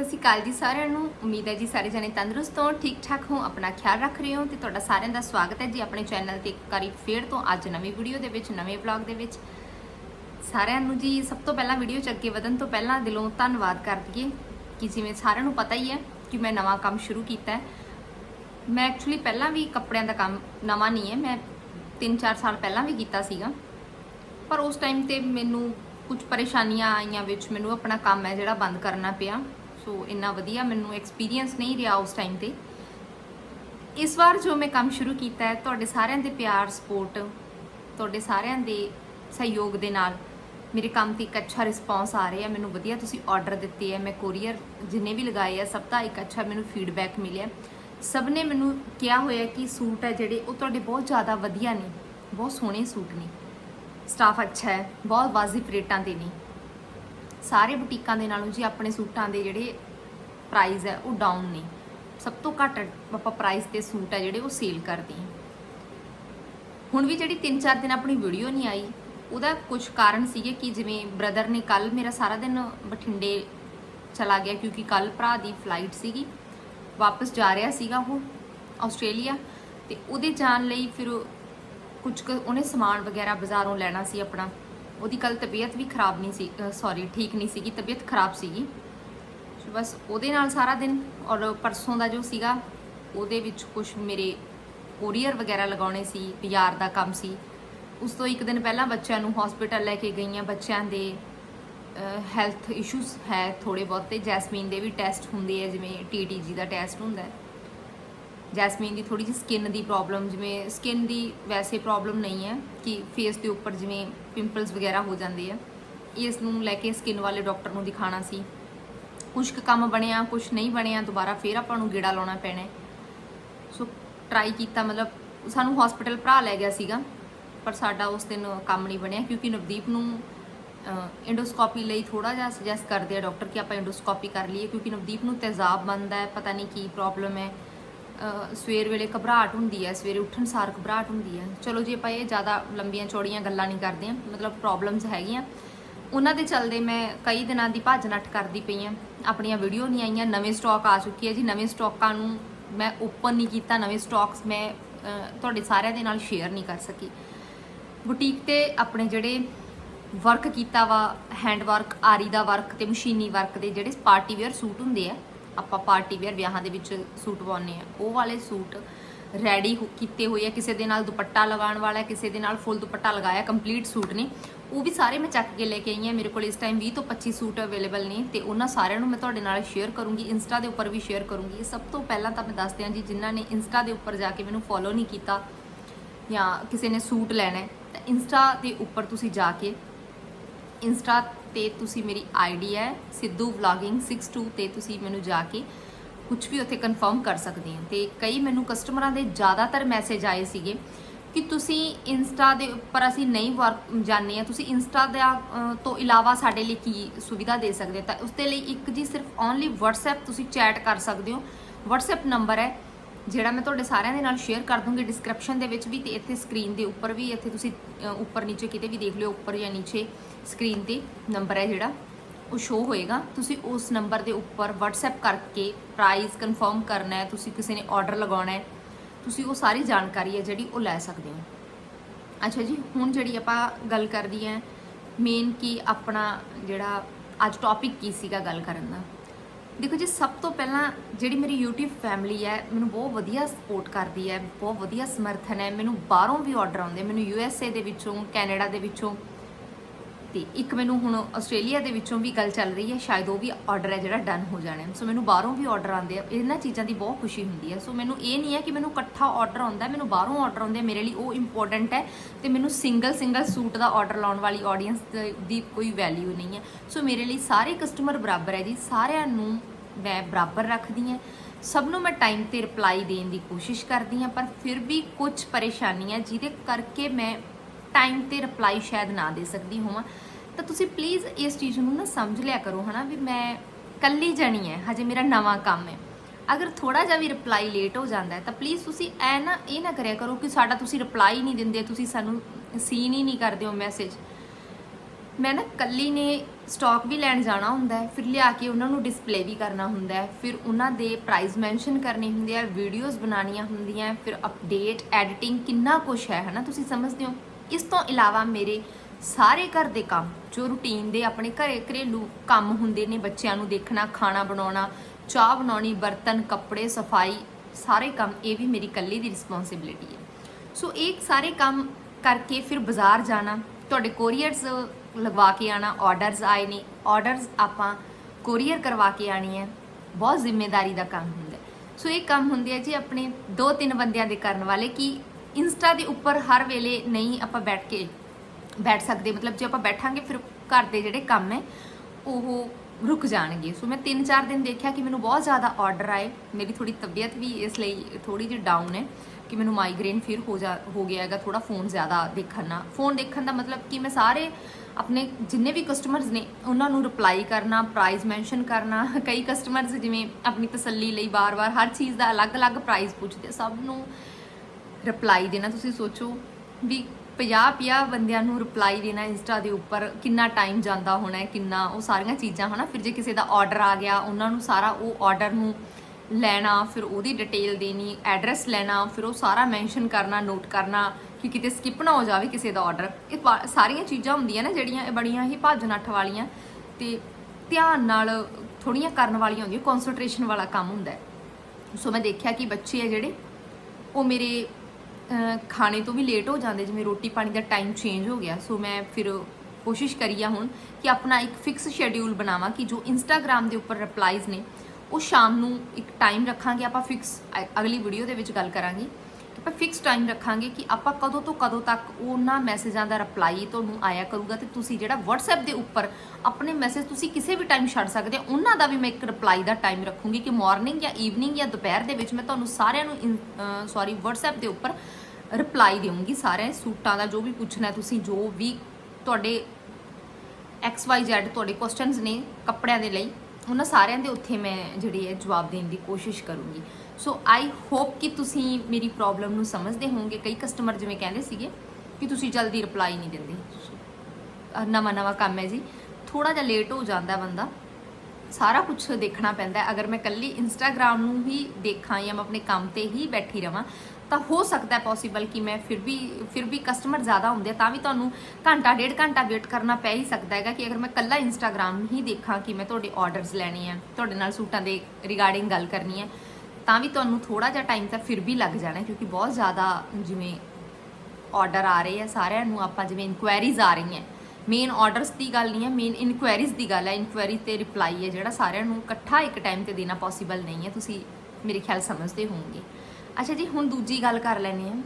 ਸਤਿ ਸ਼੍ਰੀ ਅਕਾਲ ਜੀ ਸਾਰਿਆਂ ਨੂੰ। ਉਮੀਦ ਹੈ ਜੀ ਸਾਰੇ ਜਣੇ ਤੰਦਰੁਸਤ ਹੋ ਠੀਕ ਠਾਕ ਹੋ, ਆਪਣਾ ਖਿਆਲ ਰੱਖ ਰਹੇ ਹੋ ਤੇ ਤੁਹਾਡਾ ਸਾਰਿਆਂ ਦਾ ਸਵਾਗਤ ਹੈ ਜੀ ਆਪਣੇ ਚੈਨਲ ਤੇ ਇੱਕ ਵਾਰੀ ਫੇਰ ਤੋਂ ਅੱਜ ਨਵੀਂ ਵੀਡੀਓ ਦੇ ਵਿੱਚ, ਨਵੇਂ ਵਲੌਗ ਦੇ ਵਿੱਚ। ਸਾਰਿਆਂ ਨੂੰ ਜੀ ਸਭ ਤੋਂ ਪਹਿਲਾਂ ਵੀਡੀਓ 'ਚ ਅੱਗੇ ਵਧਣ ਤੋਂ ਪਹਿਲਾਂ ਦਿਲੋਂ ਧੰਨਵਾਦ ਕਰਦੀ ਦਈਏ ਕਿ ਜਿਵੇਂ ਸਾਰਿਆਂ ਨੂੰ ਪਤਾ ਹੀ ਹੈ ਕਿ ਮੈਂ ਨਵਾਂ ਕੰਮ ਸ਼ੁਰੂ ਕੀਤਾ ਹੈ। ਮੈਂ ਐਕਚੁਅਲੀ ਪਹਿਲਾਂ ਵੀ ਕੱਪੜਿਆਂ ਦਾ ਕੰਮ ਨਵਾਂ ਨਹੀਂ ਹੈ, ਮੈਂ 3-4 ਸਾਲ ਪਹਿਲਾਂ ਵੀ ਕੀਤਾ ਸੀਗਾ। ਪਰ ਉਸ ਟਾਈਮ ਤੇ ਮੈਨੂੰ ਕੁਝ ਪਰੇਸ਼ਾਨੀਆਂ ਆਈਆਂ ਵਿੱਚ, ਮੈਨੂੰ ਆਪਣਾ ਕੰਮ ਹੈ ਜਿਹੜਾ ਬੰਦ ਕਰਨਾ ਪਿਆ। ਸੋ ਇੰਨਾ ਵਧੀਆ ਮੈਨੂੰ ਐਕਸਪੀਰੀਅੰਸ ਨਹੀਂ ਰਿਹਾ ਉਸ ਟਾਈਮ ਤੇ। ਇਸ ਵਾਰ ਜੋ ਮੈਂ ਕੰਮ ਸ਼ੁਰੂ ਕੀਤਾ ਹੈ, ਤੁਹਾਡੇ ਸਾਰਿਆਂ ਦੇ ਪਿਆਰ ਸਪੋਰਟ ਤੁਹਾਡੇ ਸਾਰਿਆਂ ਦੇ ਸਹਿਯੋਗ ਦੇ ਨਾਲ ਮੇਰੇ ਕੰਮ ਤੇ ਇੱਕ ਅੱਛਾ ਰਿਸਪੌਂਸ ਆ ਰਿਹਾ। ਮੈਨੂੰ ਵਧੀਆ ਤੁਸੀਂ ਆਰਡਰ ਦਿੱਤੇ ਹੈ, ਮੈਂ ਕੋਰੀਅਰ ਜਿੰਨੇ ਵੀ ਲਗਾਏ ਆ, ਸਭ ਦਾ ਇੱਕ ਅੱਛਾ ਮੈਨੂੰ ਫੀਡਬੈਕ ਮਿਲਿਆ। ਸਭ ਨੇ ਮੈਨੂੰ ਕਿਹਾ ਹੋਇਆ ਕਿ ਸੂਟ ਹੈ ਜਿਹੜੇ ਉਹ ਤੁਹਾਡੇ ਬਹੁਤ ਜ਼ਿਆਦਾ ਵਧੀਆ ਨੇ, ਬਹੁਤ ਸੋਹਣੇ ਸੂਟ ਨੇ। ਸਟਾਫ ਅੱਛਾ ਹੈ, ਬਹੁਤ ਵਾਜਿਬ ਰੇਟਾਂ ਤੇ ਨੇ। ਸਾਰੇ ਬੁਟੀਕਾਂ ਦੇ ਨਾਲੋਂ ਜੀ ਆਪਣੇ ਸੂਟਾਂ ਦੇ ਜਿਹੜੇ ਪ੍ਰਾਈਸ ਹੈ ਉਹ ਡਾਊਨ ਨੇ। ਸਭ ਤੋਂ ਘੱਟ ਆਪਾਂ ਪ੍ਰਾਈਸ ਤੇ ਸੂਟ ਹੈ ਜਿਹੜੇ ਉਹ ਸੇਲ ਕਰਦੇ ਹਾਂ। ਹੁਣ ਵੀ ਜਿਹੜੀ 3-4 ਦਿਨ ਆਪਣੀ ਵੀਡੀਓ ਨਹੀਂ ਆਈ, ਉਹਦਾ ਕੁਝ ਕਾਰਨ ਸੀਗੇ ਕਿ ਜਿਵੇਂ ਬ੍ਰਦਰ ਨੇ ਕੱਲ ਮੇਰਾ ਸਾਰਾ ਦਿਨ ਬਠਿੰਡੇ ਚਲਾ ਗਿਆ ਕਿਉਂਕਿ ਕੱਲ ਭਰਾ ਦੀ ਫਲਾਈਟ ਸੀਗੀ। ਵਾਪਸ ਜਾ ਰਿਹਾ ਸੀਗਾ ਉਹ ਆਸਟ੍ਰੇਲੀਆ ਤੇ ਉਹਦੇ ਜਾਣ ਲਈ ਫਿਰ ਕੁਝ ਕੁ ਉਹਨੇ ਸਮਾਨ ਵਗੈਰਾ ਬਾਜ਼ਾਰੋਂ ਲੈਣਾ ਸੀ ਆਪਣਾ। ਉਹਦੀ ਕੱਲ ਤਬੀਅਤ ਵੀ ਖਰਾਬ ਨਹੀਂ ਸੀ ਸੌਰੀ ਠੀਕ ਨਹੀਂ ਸੀਗੀ, ਤਬੀਅਤ ਖਰਾਬ ਸੀਗੀ। ਬਸ ਉਹਦੇ ਨਾਲ ਸਾਰਾ ਦਿਨ ਔਰ ਪਰਸੋਂ ਦਾ ਜੋ ਸੀਗਾ, ਉਹਦੇ ਵਿੱਚ ਕੁਝ ਮੇਰੇ ਕੋਰੀਅਰ ਵਗੈਰਾ ਲਗਾਉਣੇ ਸੀ ਬਾਜ਼ਾਰ ਦਾ ਕੰਮ ਸੀ। ਉਸ ਤੋਂ ਇੱਕ ਦਿਨ ਪਹਿਲਾਂ ਬੱਚਿਆਂ ਨੂੰ ਹਸਪੀਟਲ ਲੈ ਕੇ ਗਈਆਂ ਬੱਚਿਆਂ ਦੇ ਹੈਲਥ ਇਸ਼ੂਸ ਹੈ ਥੋੜੇ ਬਹੁਤੇ ਜੈਸਮੀਨ ਦੇ ਵੀ ਟੈਸਟ ਹੁੰਦੇ ਆ, ਜਿਵੇਂ ਟੀਟੀਜੀ ਦਾ ਟੈਸਟ ਹੁੰਦਾ ਹੈ। ਜੈਸਮੀਨ ਦੀ ਥੋੜੀ ਜਿਹੀ ਸਕਿਨ ਦੀ ਪ੍ਰੋਬਲਮ ਜਿਵੇਂ ਸਕਿਨ ਦੀ ਵੈਸੇ ਪ੍ਰੋਬਲਮ ਨਹੀਂ ਹੈ ਕਿ ਫੇਸ ਦੇ ਉੱਪਰ ਜਿਵੇਂ ਪਿੰਪਲਸ ਵਗੈਰਾ ਹੋ ਜਾਂਦੇ ਆ। ਇਸ ਨੂੰ ਲੈ ਕੇ ਸਕਿਨ ਵਾਲੇ ਡਾਕਟਰ ਨੂੰ ਦਿਖਾਣਾ ਸੀ। ਕੁਝ ਕੁ ਕੰਮ ਬਣਿਆ ਕੁਝ ਨਹੀਂ ਬਣਿਆ, ਦੁਬਾਰਾ ਫੇਰ ਆਪਾਂ ਨੂੰ ਗੇੜਾ ਲਾਉਣਾ ਪੈਣਾ ਸੋ ਟਰਾਈ ਕੀਤਾ, ਮਤਲਬ ਸਾਨੂੰ ਹਸਪੀਟਲ ਭਰਾ ਲੈ ਗਿਆ ਸੀਗਾ, ਪਰ ਸਾਡਾ ਉਸ ਦਿਨ ਕੰਮ ਨਹੀਂ ਬਣਿਆ, ਕਿਉਂਕਿ ਨਵਦੀਪ ਨੂੰ ਇੰਡੋਸਕੋਪੀ ਲਈ ਥੋੜਾ ਜਿਹਾ ਸੁਜੈਸਟ ਕਰਦੇ ਆ ਡਾਕਟਰ ਕਿ ਆਪਾਂ ਇੰਡੋਸਕੋਪੀ ਕਰ ਲਈਏ, ਕਿਉਂਕਿ ਨਵਦੀਪ ਨੂੰ ਤੇਜ਼ਾਬ ਬੰਦਾ ਹੈ, ਪਤਾ ਨਹੀਂ ਕੀ ਪ੍ਰੋਬਲਮ ਹੈ। ਸਵੇਰ ਵੇਲੇ ਘਬਰਾਹਟ ਹੁੰਦੀ ਹੈ, ਸਵੇਰੇ ਉੱਠਣ ਸਾਰ ਘਬਰਾਹਟ ਹੁੰਦੀ ਹੈ। ਚਲੋ ਜੀ, ਆਪਾਂ ਇਹ ਜ਼ਿਆਦਾ ਲੰਬੀਆਂ ਚੌੜੀਆਂ ਗੱਲਾਂ ਨਹੀਂ ਕਰਦੇ ਹਾਂ, ਮਤਲਬ ਪ੍ਰੋਬਲਮਸ ਹੈਗੀਆਂ। ਉਹਨਾਂ ਦੇ ਚੱਲਦੇ ਮੈਂ ਕਈ ਦਿਨਾਂ ਦੀ ਭੱਜ ਨੱਠ ਕਰਦੀ ਪਈ ਹਾਂ। ਆਪਣੀਆਂ ਵੀਡੀਓ ਨਹੀਂ ਆਈਆਂ, ਨਵੇਂ ਸਟਾਕ ਆ ਚੁੱਕੀ ਹੈ ਜੀ। ਨਵੇਂ ਸਟਾਕਾਂ ਨੂੰ ਮੈਂ ਓਪਨ ਨਹੀਂ ਕੀਤਾ, ਨਵੇਂ ਸਟਾਕਸ ਮੈਂ ਤੁਹਾਡੇ ਸਾਰਿਆਂ ਦੇ ਨਾਲ ਸ਼ੇਅਰ ਨਹੀਂ ਕਰ ਸਕੀ। ਬੁਟੀਕ ਤੇ ਆਪਣੇ ਜਿਹੜੇ ਵਰਕ ਕੀਤਾ ਵਾ ਹੈਂਡ ਵਰਕ ਆਰੀ ਦਾ ਵਰਕ ਤੇ ਮਸ਼ੀਨੀ ਵਰਕ ਦੇ ਜਿਹੜੇ ਪਾਰਟੀ ਵੇਅਰ ਸੂਟ ਹੁੰਦੇ ਆ ਆਪਾਂ ਪਾਰਟੀ ਵੇਅਰ ਵਿਆਹਾਂ ਦੇ ਵਿੱਚ ਸੂਟ ਪਾਉਂਦੇ ਆ ਉਹ ਵਾਲੇ ਸੂਟ ਰੈਡੀ ਕੀਤੇ ਹੋਏ ਆ। ਕਿਸੇ ਦੇ ਨਾਲ ਦੁਪੱਟਾ ਲਗਾਉਣ ਵਾਲਾ ਕਿਸੇ ਦੇ ਨਾਲ ਫੁੱਲ ਦੁਪੱਟਾ ਲਗਾਇਆ ਕੰਪਲੀਟ ਸੂਟ ਨੇ। ਉਹ ਵੀ ਸਾਰੇ ਮੈਂ ਚੱਕ ਕੇ ਲੈ ਕੇ ਆਈ ਹਾਂ। ਮੇਰੇ ਕੋਲ ਇਸ ਟਾਈਮ 20 ਤੋਂ 25 ਸੂਟ ਅਵੇਲੇਬਲ ਨੇ ਤੇ ਉਹਨਾਂ ਸਾਰਿਆਂ ਨੂੰ ਮੈਂ ਤੁਹਾਡੇ ਨਾਲ ਸ਼ੇਅਰ ਕਰੂੰਗੀ ਇੰਸਟਾ ਦੇ ਉੱਪਰ ਵੀ ਸ਼ੇਅਰ ਕਰੂੰਗੀ। ਸਭ ਤੋਂ ਪਹਿਲਾਂ ਤਾਂ ਮੈਂ ਦੱਸ ਦਿਆਂ ਜੀ, ਜਿਨ੍ਹਾਂ ਨੇ ਇੰਸਟਾ ਦੇ ਉੱਪਰ ਜਾ ਕੇ ਮੈਨੂੰ ਫੋਲੋ ਨਹੀਂ ਕੀਤਾ ਜਾਂ ਕਿਸੇ ਨੇ ਸੂਟ ਲੈਣਾ ਤਾਂ ਇੰਸਟਾ ਦੇ ਉੱਪਰ ਤੁਸੀਂ ਜਾ ਕੇ ਇੰਸਟਾ ਤੇ ਤੁਸੀਂ ਮੇਰੀ ਆਈਡੀ ਹੈ ਸਿੱਧੂ ਵਲੌਗਿੰਗ 62 ਤੇ ਤੁਸੀਂ ਮੈਨੂੰ ਜਾ ਕੇ ਕੁਝ ਵੀ ਉੱਥੇ ਕਨਫਰਮ ਕਰ ਸਕਦੇ ਹੋ। ਤੇ ਕਈ ਮੈਨੂੰ ਕਸਟਮਰਾਂ ਦੇ ਜ਼ਿਆਦਾਤਰ ਮੈਸੇਜ ਆਏ ਸੀਗੇ ਕਿ ਤੁਸੀਂ ਇੰਸਟਾ ਦੇ ਉੱਪਰ ਅਸੀਂ ਨਹੀਂ ਵਰਕ ਜਾਣਦੇ ਆ ਤੁਸੀਂ ਇੰਸਟਾ ਦਾ ਤੋਂ ਇਲਾਵਾ ਸਾਡੇ ਲਈ ਕੀ ਸੁਵਿਧਾ ਦੇ ਸਕਦੇ ਹੋ? ਤਾਂ ਉਸ ਦੇ ਲਈ ਇੱਕ ਜੀ ਸਿਰਫ ਓਨਲੀ WhatsApp ਤੁਸੀਂ ਚੈਟ ਕਰ ਸਕਦੇ ਹੋ। WhatsApp ਨੰਬਰ ਹੈ ਜਿਹੜਾ ਮੈਂ ਤੁਹਾਡੇ ਸਾਰਿਆਂ ਦੇ ਨਾਲ ਸ਼ੇਅਰ ਕਰ ਦੂੰਗੀ ਡਿਸਕ੍ਰਿਪਸ਼ਨ ਦੇ ਵਿੱਚ ਵੀ ਤੇ ਇੱਥੇ ਸਕਰੀਨ ਦੇ ਉੱਪਰ ਵੀ, ਇੱਥੇ ਤੁਸੀਂ ਉੱਪਰ ਨੀਚੇ ਕਿਤੇ ਵੀ ਦੇਖ ਲਿਓ, ਉੱਪਰ ਜਾਂ ਨੀਚੇ ਸਕਰੀਨ ਤੇ ਨੰਬਰ ਹੈ ਜਿਹੜਾ, ਉਹ ਸ਼ੋ ਹੋਏਗਾ। ਤੁਸੀਂ ਉਸ ਨੰਬਰ ਦੇ ਉੱਪਰ WhatsApp ਕਰਕੇ ਪ੍ਰਾਈਸ ਕਨਫਰਮ ਕਰਨਾ ਹੈ, ਤੁਸੀਂ ਕਿਸੇ ਨੇ ਆਰਡਰ ਲਗਾਉਣਾ ਹੈ, ਤੁਸੀਂ ਉਹ ਸਾਰੀ ਜਾਣਕਾਰੀ ਹੈ ਜਿਹੜੀ ਉਹ ਲੈ ਸਕਦੇ ਹੋ। ਅੱਛਾ ਜੀ, ਹੁਣ ਜਿਹੜੀ ਆਪਾਂ ਗੱਲ ਕਰਦੀ ਹੈ ਮੇਨ ਕੀ ਆਪਣਾ ਜਿਹੜਾ ਅੱਜ ਟੌਪਿਕ ਕੀ ਸੀਗਾ ਗੱਲ ਕਰਨ ਦਾ? ਦੇਖੋ ਜੀ ਸਭ ਤੋਂ ਪਹਿਲਾਂ ਜਿਹੜੀ ਮੇਰੀ YouTube ਫੈਮਿਲੀ ਹੈ ਮੈਨੂੰ ਬਹੁਤ ਵਧੀਆ ਸਪੋਰਟ ਕਰਦੀ ਹੈ ਬਹੁਤ ਵਧੀਆ ਸਮਰਥਨ ਹੈ। ਮੈਨੂੰ ਬਾਹਰੋਂ ਵੀ ਆਰਡਰ ਆਉਂਦੇ ਮੈਨੂੰ USA ਦੇ ਵਿੱਚੋਂ ਕੈਨੇਡਾ ਦੇ ਵਿੱਚੋਂ ਤੇ ਇੱਕ ਮੈਨੂੰ ਹੁਣ ਆਸਟ੍ਰੇਲੀਆ ਦੇ ਵਿੱਚੋਂ ਵੀ ਗੱਲ ਚੱਲ ਰਹੀ ਹੈ ਸ਼ਾਇਦ ਉਹ ਵੀ ਆਰਡਰ ਹੈ ਜਿਹੜਾ ਡਨ ਹੋ ਜਾਣਾ ਸੋ ਮੈਨੂੰ ਬਾਹਰੋਂ ਵੀ ਆਰਡਰ ਆਉਂਦੇ ਆ ਇਹਨਾਂ ਚੀਜ਼ਾਂ ਦੀ ਬਹੁਤ ਖੁਸ਼ੀ ਹੁੰਦੀ ਹੈ। ਸੋ ਮੈਨੂੰ ਇਹ ਨਹੀਂ ਹੈ ਕਿ ਮੈਨੂੰ ਇਕੱਠਾ ਆਰਡਰ ਆਉਂਦਾ ਮੈਨੂੰ ਬਾਹਰੋਂ ਆਰਡਰ ਆਉਂਦੇ ਆ, ਮੇਰੇ ਲਈ ਉਹ ਇੰਪੋਰਟੈਂਟ ਹੈ ਤੇ ਮੈਨੂੰ ਸਿੰਗਲ ਸਿੰਗਲ ਸੂਟ ਦਾ ਆਰਡਰ ਲਾਉਣ ਵਾਲੀ ਆਡੀਅנס ਦੀ ਕੋਈ ਵੈਲਿਊ ਨਹੀਂ ਹੈ। ਸੋ ਮੇਰੇ ਲਈ ਸਾਰੇ ਕਸਟਮਰ ਬਰਾਬਰ ਹੈ ਜੀ ਸਾਰਿਆਂ ਨੂੰ ਮੈਂ ਬਰਾਬਰ ਰੱਖਦੀ ਹਾਂ। ਸਭ ਨੂੰ ਮੈਂ ਟਾਈਮ ਤੇ ਰਿਪਲਾਈ ਦੇਣ ਦੀ ਕੋਸ਼ਿਸ਼ ਕਰਦੀ ਹਾਂ, ਪਰ ਫਿਰ ਵੀ ਕੁਝ ਪਰੇਸ਼ਾਨੀਆਂ ਜਿਹਦੇ ਕਰਕੇ ਮੈਂ ਟਾਈਮ ਤੇ ਰਿਪਲਾਈ ਸ਼ਾਇਦ ਨਾ ਦੇ ਸਕਦੀ ਹੋਵਾਂ। ਤਾਂ ਤੁਸੀਂ ਪਲੀਜ਼ ਇਸ ਚੀਜ਼ ਨੂੰ ਨਾ ਸਮਝ ਲਿਆ ਕਰੋ ਹਨਾ ਵੀ ਮੈਂ ਕੱਲੀ ਜਣੀ ਹੈ, ਹਜੇ ਮੇਰਾ ਨਵਾਂ ਕੰਮ ਹੈ। ਅਗਰ ਥੋੜਾ ਜਿਹਾ ਵੀ ਰਿਪਲਾਈ ਲੇਟ ਹੋ ਜਾਂਦਾ ਹੈ, ਤਾਂ ਪਲੀਜ਼ ਤੁਸੀਂ ਐ ਨਾ, ਇਹ ਨਾ ਕਰਿਆ ਕਰੋ ਕਿ ਸਾਡਾ ਤੁਸੀਂ ਰਿਪਲਾਈ ਨਹੀਂ ਦਿੰਦੇ, ਤੁਸੀਂ ਸਾਨੂੰ ਸੀਨ ਹੀ ਨਹੀਂ ਕਰਦੇ ਹੋ ਮੈਸੇਜ ਮੈਂ ਨਾ ਕੱਲੀ ਨੇ ਸਟਾਕ ਵੀ ਲੈਣ ਜਾਣਾ ਹੁੰਦਾ ਹੈ, ਫਿਰ ਲਿਆ ਕੇ ਉਹਨਾਂ ਨੂੰ ਡਿਸਪਲੇ ਵੀ ਕਰਨਾ ਹੁੰਦਾ ਹੈ, ਫਿਰ ਉਹਨਾਂ ਦੇ ਪ੍ਰਾਈਸ ਮੈਂਸ਼ਨ ਕਰਨੇ ਹੁੰਦੇ ਆ ਵੀਡੀਓਜ਼ ਬਣਾਉਣੀਆਂ ਹੁੰਦੀਆਂ ਫਿਰ ਅਪਡੇਟ ਐਡੀਟਿੰਗ ਕਿੰਨਾ ਕੁਝ ਹੈ, ਹਨਾ ਤੁਸੀਂ ਸਮਝਦੇ ਹੋ? ਇਸ ਤੋਂ ਇਲਾਵਾ ਮੇਰੇ ਸਾਰੇ ਘਰ ਦੇ ਕੰਮ, ਜੋ ਰੂਟੀਨ ਦੇ ਆਪਣੇ ਘਰੇ ਘਰੇਲੂ ਕੰਮ ਹੁੰਦੇ ਨੇ ਬੱਚਿਆਂ ਨੂੰ ਦੇਖਣਾ, ਖਾਣਾ ਬਣਾਉਣਾ, ਚਾਹ ਬਣਾਉਣੀ, ਬਰਤਨ, ਕੱਪੜੇ, ਸਫ਼ਾਈ, ਸਾਰੇ ਕੰਮ, ਇਹ ਵੀ ਮੇਰੀ ਇਕੱਲੀ ਦੀ ਰਿਸਪੌਂਸਿਬਿਲਿਟੀ ਹੈ। ਸੋ ਇਹ ਸਾਰੇ ਕੰਮ ਕਰਕੇ ਫਿਰ ਬਾਜ਼ਾਰ ਜਾਣਾ, ਤੁਹਾਡੇ ਕੋਰੀਅਰਸ ਲਗਵਾ ਕੇ ਆਣਾ ਆਰਡਰਸ ਆਏ ਨੇ। ਆਰਡਰਸ ਆਪਾਂ ਕੋਰੀਅਰ ਕਰਵਾ ਕੇ ਆਣੀ ਹੈ। ਬਹੁਤ ਜ਼ਿੰਮੇਵਾਰੀ ਦਾ ਕੰਮ ਹੁੰਦਾ ਸੋ ਇਹ ਕੰਮ ਹੁੰਦੇ ਆ ਜੀ ਆਪਣੇ ਦੋ ਤਿੰਨ ਬੰਦਿਆਂ ਦੇ ਕਰਨ ਵਾਲੇ ਕਿ ਇੰਸਟਾ ਦੇ ਉੱਪਰ ਹਰ ਵੇਲੇ ਨਹੀਂ ਆਪਾਂ ਬੈਠ ਕੇ ਬੈਠ ਸਕਦੇ। ਮਤਲਬ ਜੇ ਆਪਾਂ ਬੈਠਾਂਗੇ, ਫਿਰ ਘਰ ਦੇ ਜਿਹੜੇ ਕੰਮ ਹੈ, ਉਹ ਰੁਕ ਜਾਣਗੇ। ਸੋ ਮੈਂ 3-4 ਦਿਨ ਦੇਖਿਆ ਕਿ ਮੈਨੂੰ ਬਹੁਤ ਜ਼ਿਆਦਾ ਆਰਡਰ ਆਏ। ਮੇਰੀ ਥੋੜੀ ਤਬੀਅਤ ਵੀ ਇਸ ਲਈ ਥੋੜੀ ਜਿਹੀ ਡਾਊਨ ਹੈ ਕਿ ਮੈਨੂੰ ਮਾਈਗ੍ਰੇਨ ਫਿਰ ਹੋ ਜਾ, ਹੋ ਗਿਆ ਹੈਗਾ। ਥੋੜਾ ਫੋਨ ਜ਼ਿਆਦਾ ਦੇਖਣ ਨਾਲ। ਫੋਨ ਦੇਖਣ ਦਾ ਮਤਲਬ ਕਿ ਮੈਂ ਸਾਰੇ ਆਪਣੇ ਜਿੰਨੇ ਵੀ ਕਸਟਮਰਸ ਨੇ, ਉਹਨਾਂ ਨੂੰ ਰਿਪਲਾਈ ਕਰਨਾ ਪ੍ਰਾਈਸ ਮੈਂਸ਼ਨ ਕਰਨਾ। ਕਈ ਕਸਟਮਰਸ ਜਿਵੇਂ ਆਪਣੀ ਤਸੱਲੀ ਲਈ ਬਾਰ-ਬਾਰ ਹਰ ਚੀਜ਼ ਦਾ ਅਲੱਗ-ਅਲੱਗ ਪ੍ਰਾਈਸ ਪੁੱਛਦੇ ਸਭ ਨੂੰ ਰਿਪਲਾਈ ਦੇਣਾ। ਤੁਸੀਂ ਸੋਚੋ ਵੀ 50 50 ਬੰਦਿਆਂ ਨੂੰ ਰਿਪਲਾਈ ਦੇਣਾ ਇੰਸਟਾ ਦੇ ਉੱਪਰ, ਕਿੰਨਾ ਟਾਈਮ ਜਾਂਦਾ ਹੋਣਾ ਹੈ, ਕਿੰਨਾ, ਉਹ ਸਾਰੀਆਂ ਚੀਜ਼ਾਂ, ਹਨਾ? ਫਿਰ ਜੇ ਕਿਸੇ ਦਾ ਆਰਡਰ ਆ ਗਿਆ, ਉਹਨਾਂ ਨੂੰ ਸਾਰਾ ਉਹ ਆਰਡਰ ਨੂੰ ਲੈਣਾ, ਫਿਰ ਉਹਦੀ ਡਿਟੇਲ ਦੇਣੀ ਐਡਰੈਸ ਲੈਣਾ, ਫਿਰ ਉਹ ਸਾਰਾ ਮੈਂਸ਼ਨ ਕਰਨਾ ਨੋਟ ਕਰਨਾ, ਕਿ ਕਿਤੇ ਸਕਿਪ ਨਾ ਹੋ ਜਾਵੇ ਕਿਸੇ ਦਾ ਆਰਡਰ ਇਹ ਬਾ- ਸਾਰੀਆਂ ਚੀਜ਼ਾਂ ਹੁੰਦੀਆਂ ਨੇ ਜਿਹੜੀਆਂ ਇਹ ਬੜੀਆਂ ਹੀ ਭੱਜ ਨੱਠ ਵਾਲੀਆਂ ਤੇ ਧਿਆਨ ਨਾਲ ਥੋੜੀਆਂ ਕਰਨ ਵਾਲੀਆਂ ਹੁੰਦੀਆਂ ਕਨਸੈਂਟਰੇਸ਼ਨ ਵਾਲਾ ਕੰਮ ਹੁੰਦਾ ਹੈ। ਸੋ ਮੈਂ ਦੇਖਿਆ ਕਿ ਬੱਚੇ ਆ ਜਿਹੜੇ, ਉਹ ਮੇਰੇ ਖਾਣੇ ਤੋਂ ਵੀ ਲੇਟ ਹੋ ਜਾਂਦੇ, ਜਿਵੇਂ ਰੋਟੀ ਪਾਣੀ ਦਾ ਟਾਈਮ ਚੇਂਜ ਹੋ ਗਿਆ। ਸੋ ਮੈਂ ਫਿਰ ਕੋਸ਼ਿਸ਼ ਕਰੀ ਆ ਹੁਣ ਕਿ ਆਪਣਾ ਇੱਕ ਫਿਕਸ ਸ਼ੈਡਿਊਲ ਬਣਾਵਾਂ ਕਿ ਜੋ ਇੰਸਟਾਗ੍ਰam ਦੇ ਉੱਪਰ ਰਿਪਲਾਈਜ਼ ਨੇ, ਉਹ ਸ਼ਾਮ ਨੂੰ ਇੱਕ ਟਾਈਮ ਰੱਖਾਂਗੇ, ਆਪਾਂ ਫਿਕਸ ਅਗਲੀ ਵੀਡੀਓ ਦੇ ਵਿੱਚ ਗੱਲ ਕਰਾਂਗੇ। ਆਪਾਂ ਫਿਕਸ ਟਾਈਮ ਰੱਖਾਂਗੇ ਕਿ ਆਪਾਂ ਕਦੋਂ ਤੋਂ ਕਦੋਂ ਤੱਕ ਉਹਨਾਂ ਮੈਸੇਜਾਂ ਦਾ ਰਿਪਲਾਈ ਤੁਹਾਨੂੰ ਆਇਆ ਕਰੂਗਾ ਤੇ ਤੁਸੀਂ ਜਿਹੜਾ WhatsApp ਦੇ ਉੱਪਰ ਆਪਣੇ ਮੈਸੇਜ ਤੁਸੀਂ ਕਿਸੇ ਵੀ ਟਾਈਮ ਛੱਡ ਸਕਦੇ ਹੋ, ਉਹਨਾਂ ਦਾ ਵੀ ਮੈਂ ਇੱਕ ਰਿਪਲਾਈ ਦਾ ਟਾਈਮ ਰੱਖੂੰਗੀ ਕਿ ਮਾਰਨਿੰਗ ਜਾਂ ਈਵਨਿੰਗ ਜਾਂ ਦੁਪਹਿਰ ਦੇ ਵਿੱਚ ਮੈਂ ਤੁਹਾਨੂੰ ਸਾਰਿਆਂ ਨੂੰ ਸੌਰੀ WhatsApp ਦੇ ਉੱਪਰ ਰਿਪਲਾਈ ਦੇਵਾਂਗੀ ਸਾਰੇ ਸੂਟਾਂ ਦਾ, ਜੋ ਵੀ ਪੁੱਛਣਾ ਤੁਸੀਂ, ਜੋ ਵੀ ਤੁਹਾਡੇ ਐਕਸ ਵਾਈ XYZ ਤੁਹਾਡੇ ਕੁਐਸਚਨਸ ਨੇ ਕੱਪੜਿਆਂ ਦੇ ਲਈ, ਉਹਨਾਂ ਸਾਰਿਆਂ ਦੇ ਉੱਥੇ ਮੈਂ ਜਿਹੜੀ ਹੈ ਜਵਾਬ ਦੇਣ ਦੀ ਕੋਸ਼ਿਸ਼ ਕਰੂੰਗੀ। ਸੋ ਆਈ ਹੋਪ ਕਿ ਤੁਸੀਂ ਮੇਰੀ ਪ੍ਰੋਬਲਮ ਨੂੰ ਸਮਝਦੇ ਹੋਵੋਗੇ। ਕਈ ਕਸਟਮਰ ਜਿਵੇਂ ਕਹਿੰਦੇ ਸੀਗੇ ਕਿ ਤੁਸੀਂ ਜਲਦੀ ਰਿਪਲਾਈ ਨਹੀਂ ਦਿੰਦੇ। ਨਵਾਂ ਨਵਾਂ ਕੰਮ ਹੈ ਜੀ। ਥੋੜਾ ਜਿਹਾ ਲੇਟ ਹੋ ਜਾਂਦਾ ਬੰਦਾ। ਸਾਰਾ ਕੁਝ ਦੇਖਣਾ ਪੈਂਦਾ ਅਗਰ ਮੈਂ ਕੱਲੀ ਇੰਸਟਾਗ੍ਰam ਨੂੰ ਹੀ ਦੇਖਾਂ ਜਾਂ ਮੈਂ ਆਪਣੇ ਕੰਮ ਤੇ ਹੀ ਬੈਠੀ ਰਵਾਂ ਤਾਂ ਹੋ ਸਕਦਾ ਹੈ ਪੋਸੀਬਲ ਕਿ ਮੈਂ ਫਿਰ ਵੀ ਫਿਰ ਵੀ ਕਸਟਮਰ ਜ਼ਿਆਦਾ ਹੁੰਦੇ ਆ, ਤਾਂ ਵੀ ਤੁਹਾਨੂੰ ਘੰਟਾ ਡੇਢ ਘੰਟਾ ਵੇਟ ਕਰਨਾ ਪੈ ਹੀ ਸਕਦਾ ਹੈਗਾ ਕਿ ਅਗਰ ਮੈਂ ਕੱਲਾ ਇੰਸਟਾਗ੍ਰam ਹੀ ਦੇਖਾਂ ਕਿ ਮੈਂ ਤੁਹਾਡੇ ਆਰਡਰਸ ਲੈਣੇ ਆ ਤੁਹਾਡੇ ਨਾਲ ਸੂਟਾਂ ਦੇ ਰਿਗਾਰਡਿੰਗ ਗੱਲ ਕਰਨੀ ਹੈ ਤਾਂ ਵੀ ਤੁਹਾਨੂੰ ਥੋੜਾ ਜਿਹਾ ਟਾਈਮ ਤਾਂ ਫਿਰ ਵੀ ਲੱਗ ਜਾਣਾ ਕਿਉਂਕਿ ਬਹੁਤ ਜ਼ਿਆਦਾ ਜਿਵੇਂ ਆਰਡਰ ਆ ਰਹੇ ਆ ਸਾਰਿਆਂ ਨੂੰ ਆਪਾਂ ਜਿਵੇਂ ਇਨਕੁਆਇਰੀਜ਼ ਆ ਰਹੀਆਂ ਮੇਨ ਆਰਡਰਸ ਦੀ ਗੱਲ ਨਹੀਂ ਹੈ ਮੇਨ ਇਨਕੁਆਇਰੀਜ਼ ਦੀ ਗੱਲ ਹੈ। ਇਨਕੁਆਇਰੀ ਤੇ ਰਿਪਲਾਈ ਹੈ ਜਿਹੜਾ ਸਾਰਿਆਂ ਨੂੰ ਇਕੱਠਾ ਇੱਕ ਟਾਈਮ ਤੇ ਦੇਣਾ ਪੋਸੀਬਲ ਨਹੀਂ ਹੈ, ਤੁਸੀਂ ਮੇਰੇ ਖਿਆਲ ਸਮਝਦੇ ਹੋਵੋਗੇ। ਅੱਛਾ ਜੀ, ਹੁਣ ਦੂਜੀ ਗੱਲ ਕਰ ਲੈਂਦੇ ਹਾਂ।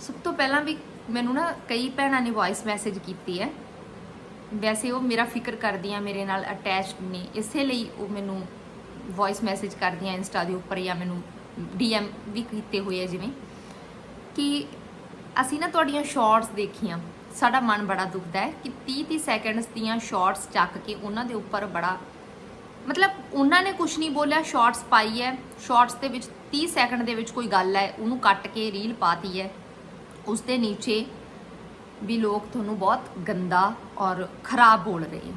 ਸਭ ਤੋਂ ਪਹਿਲਾਂ ਵੀ ਮੈਨੂੰ ਨਾ ਕਈ ਭੈਣਾਂ ਨੇ ਵੌਇਸ ਮੈਸੇਜ ਕੀਤੀ ਹੈ। ਵੈਸੇ ਉਹ ਮੇਰਾ ਫਿਕਰ ਕਰਦੀਆਂ, ਮੇਰੇ ਨਾਲ ਅਟੈਚਡ ਨੇ। ਇਸੇ ਲਈ ਉਹ ਮੈਨੂੰ ਵੌਇਸ ਮੈਸੇਜ ਕਰਦੀਆਂ ਇੰਸਟਾ ਦੇ ਉੱਪਰ ਜਾਂ ਮੈਨੂੰ ਡੀਐਮ ਵੀ ਕੀਤੇ ਹੋਏ ਆ ਜਿਵੇਂ ਕਿ ਅਸੀਂ ਨਾ ਤੁਹਾਡੀਆਂ ਸ਼ਾਰਟਸ ਦੇਖੀਆਂ। ਸਾਡਾ ਮਨ ਬੜਾ ਦੁਖਦਾ ਹੈ ਕਿ 30 30 ਸੈਕਿੰਡਸ ਦੀਆਂ ਸ਼ਾਰਟਸ ਚੱਕ ਕੇ ਉਹਨਾਂ ਦੇ ਉੱਪਰ ਬੜਾ ਮਤਲਬ ਉਹਨਾਂ ਨੇ ਕੁਝ ਨਹੀਂ ਬੋਲਿਆ ਸ਼ਾਰਟਸ ਪਾਈ ਹੈ। ਸ਼ਾਰਟਸ ਦੇ ਵਿੱਚ 30 ਸੈਕਿੰਡ ਦੇ ਵਿੱਚ ਕੋਈ ਗੱਲ ਹੈ, ਉਹਨੂੰ ਕੱਟ ਕੇ ਰੀਲ ਪਾਤੀ ਹੈ। ਉਸ ਦੇ ਨੀਚੇ ਵੀ ਲੋਕ ਤੁਹਾਨੂੰ ਬਹੁਤ ਗੰਦਾ ਔਰ ਖਰਾਬ ਬੋਲ ਰਹੇ ਹੈ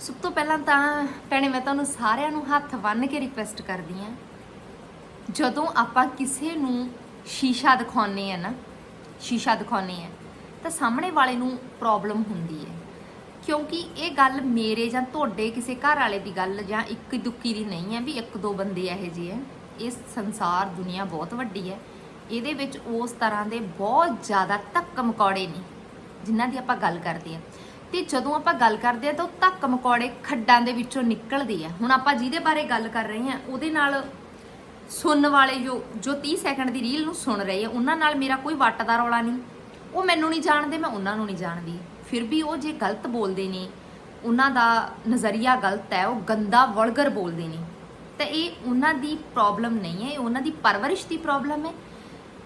ਸਭ ਤੋਂ ਪਹਿਲਾਂ ਤਾਂ ਭੈਣੇ, ਮੈਂ ਤੁਹਾਨੂੰ ਸਾਰਿਆਂ ਨੂੰ ਹੱਥ ਬੰਨ੍ਹ ਕੇ ਰਿਕਵੈਸਟ ਕਰਦੀ ਹਾਂ, ਜਦੋਂ ਆਪਾਂ ਕਿਸੇ ਨੂੰ ਸ਼ੀਸ਼ਾ ਦਿਖਾਉਨੇ ਆ ਨਾ, ਸ਼ੀਸ਼ਾ ਦਿਖਾਉਨੇ ਆ ਤਾਂ ਸਾਹਮਣੇ ਵਾਲੇ ਨੂੰ ਪ੍ਰੋਬਲਮ ਹੁੰਦੀ ਹੈ। ਕਿਉਂਕਿ ਇਹ ਗੱਲ ਮੇਰੇ ਜਾਂ ਤੁਹਾਡੇ ਕਿਸੇ ਘਰ ਵਾਲੇ ਦੀ ਗੱਲ ਜਾਂ ਇੱਕ ਦੁੱਕੀ ਦੀ ਨਹੀਂ ਹੈ ਵੀ ਇੱਕ ਦੋ ਬੰਦੇ ਇਹੋ ਜਿਹੇ ਹੈ। ਇਸ ਸੰਸਾਰ, ਦੁਨੀਆ ਬਹੁਤ ਵੱਡੀ ਹੈ। ਇਹਦੇ ਵਿੱਚ ਉਸ ਤਰ੍ਹਾਂ ਦੇ ਬਹੁਤ ਜ਼ਿਆਦਾ ਧੱਕ ਮਕੌੜੇ ਨੇ, ਜਿਨ੍ਹਾਂ ਦੀ ਆਪਾਂ ਗੱਲ ਕਰਦੇ ਆ ਤੇ ਜਦੋਂ ਆਪਾਂ ਗੱਲ ਕਰਦੇ ਆ ਤਾਂ ਉਹ ਧੱਕ ਮਕੌੜੇ ਖੱਡਾਂ ਦੇ ਵਿੱਚੋਂ ਨਿਕਲਦੇ ਆ। ਹੁਣ ਆਪਾਂ ਜਿਹਦੇ ਬਾਰੇ ਗੱਲ ਕਰ ਰਹੇ ਹਾਂ, ਉਹਦੇ ਨਾਲ ਸੁਣਨ ਵਾਲੇ ਜੋ ਜੋ 30 ਸੈਕਿੰਡ ਦੀ ਰੀਲ ਨੂੰ ਸੁਣ ਰਹੇ ਆ, ਉਹਨਾਂ ਨਾਲ ਮੇਰਾ ਕੋਈ ਵੱਟ ਦਾ ਰੌਲਾ ਨਹੀਂ। ਉਹ ਮੈਨੂੰ ਨਹੀਂ ਜਾਣਦੇ, ਮੈਂ ਉਹਨਾਂ ਨੂੰ ਨਹੀਂ ਜਾਣਦੀ। ਫਿਰ ਵੀ ਉਹ ਜੇ ਗਲਤ ਬੋਲਦੇ ਨੇ, ਉਹਨਾਂ ਦਾ ਨਜ਼ਰੀਆ ਗਲਤ ਹੈ, ਉਹ ਗੰਦਾ, ਵਲਗਰ ਬੋਲਦੇ ਨੇ। ਤਾਂ ਇਹ ਉਹਨਾਂ ਦੀ ਪ੍ਰੋਬਲਮ ਨਹੀਂ ਹੈ, ਇਹ ਉਹਨਾਂ ਦੀ ਪਰਵਰਿਸ਼ ਦੀ ਪ੍ਰੋਬਲਮ ਹੈ।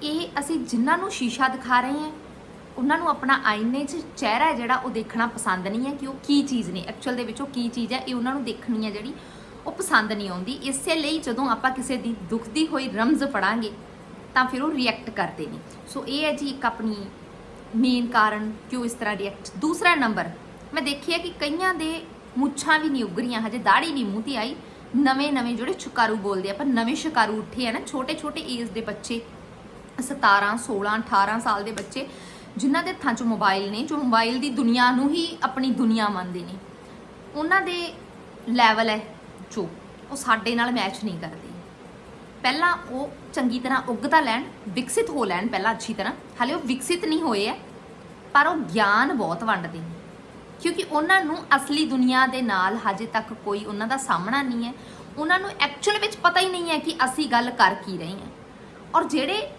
ਇਹ ਅਸੀਂ ਜਿਨ੍ਹਾਂ ਨੂੰ ਸ਼ੀਸ਼ਾ ਦਿਖਾ ਰਹੇ ਹਾਂ ਉਹਨਾਂ ਨੂੰ ਆਪਣਾ ਆਈਨੇ 'ਚ ਚਿਹਰਾ ਜਿਹੜਾ ਉਹ ਦੇਖਣਾ ਪਸੰਦ ਨਹੀਂ ਹੈ ਕਿ ਉਹ ਕੀ ਚੀਜ਼ ਨੇ। ਐਕਚੁਅਲ ਦੇ ਵਿੱਚ ਉਹ ਕੀ ਚੀਜ਼ ਹੈ, ਇਹ ਉਹਨਾਂ ਨੂੰ ਦੇਖਣੀ ਹੈ ਜਿਹੜੀ ਉਹ ਪਸੰਦ ਨਹੀਂ ਆਉਂਦੀ। ਇਸੇ ਲਈ ਜਦੋਂ ਆਪਾਂ ਕਿਸੇ ਦੀ ਦੁਖਦੀ ਹੋਈ ਰਮਜ਼ ਪੜਾਂਗੇ ਤਾਂ ਫਿਰ ਉਹ ਰਿਐਕਟ ਕਰਦੇ ਨੇ। ਸੋ ਇਹ ਹੈ ਜੀ ਇੱਕ ਆਪਣੀ ਮੇਨ ਕਾਰਨ ਕਿਉਂ ਇਸ ਤਰ੍ਹਾਂ ਰਿਐਕਟ ਦੂਸਰਾ ਨੰਬਰ ਮੈਂ ਦੇਖਿਆ ਕਿ ਕਈਆਂ ਦੇ ਮੁੱਛਾਂ ਵੀ ਨਹੀਂ ਉਗਰੀਆਂ, ਹਜੇ ਦਾੜੀ ਨਹੀਂ ਮੂੰਹ ਤੇ ਆਈ। ਨਵੇਂ ਨਵੇਂ ਜਿਹੜੇ ਸ਼ਿਕਾਰੂ ਬੋਲਦੇ ਆ ਪਰ ਨਵੇਂ ਸ਼ਿਕਾਰੂ ਉੱਠੇ ਆ ਨਾ, ਛੋਟੇ ਛੋਟੇ ਏਜ ਦੇ ਬੱਚੇ 17 16 18 ਸਾਲ ਦੇ ਬੱਚੇ ਜਿਨ੍ਹਾਂ ਦੇ ਹੱਥਾਂ 'ਚ ਮੋਬਾਈਲ ਨੇ, ਜੋ ਮੋਬਾਈਲ ਦੀ ਦੁਨੀਆ ਨੂੰ ਹੀ ਆਪਣੀ ਦੁਨੀਆ ਮੰਨਦੇ ਨੇ। ਉਹਨਾਂ ਦੇ ਲੈਵਲ ਹੈ ਜੋ, ਉਹ ਸਾਡੇ ਨਾਲ ਮੈਚ ਨਹੀਂ ਕਰਦੇ। ਪਹਿਲਾਂ ਉਹ ਚੰਗੀ ਤਰ੍ਹਾਂ ਉੱਗ ਤਾਂ ਲੈਣ, ਵਿਕਸਿਤ ਹੋ ਲੈਣ ਪਹਿਲਾਂ ਅੱਛੀ ਤਰ੍ਹਾਂ। ਹਾਲੇ ਉਹ ਵਿਕਸਿਤ ਨਹੀਂ ਹੋਏ ਐ ਪਰ ਉਹ ਗਿਆਨ ਬਹੁਤ ਵੰਡਦੇ ਨੇ। ਕਿਉਂਕਿ ਉਹਨਾਂ ਨੂੰ ਅਸਲੀ ਦੁਨੀਆ ਦੇ ਨਾਲ ਹਜੇ ਤੱਕ ਕੋਈ ਉਹਨਾਂ ਦਾ ਸਾਹਮਣਾ ਨਹੀਂ ਹੈ। ਉਹਨਾਂ ਨੂੰ ਐਕਚੁਅਲ ਵਿੱਚ ਪਤਾ ਹੀ ਨਹੀਂ ਹੈ ਕਿ ਅਸੀਂ ਗੱਲ ਕਰ ਕੀ ਰਹੇ ਹਾਂ। ਔਰ ਜਿਹੜੇ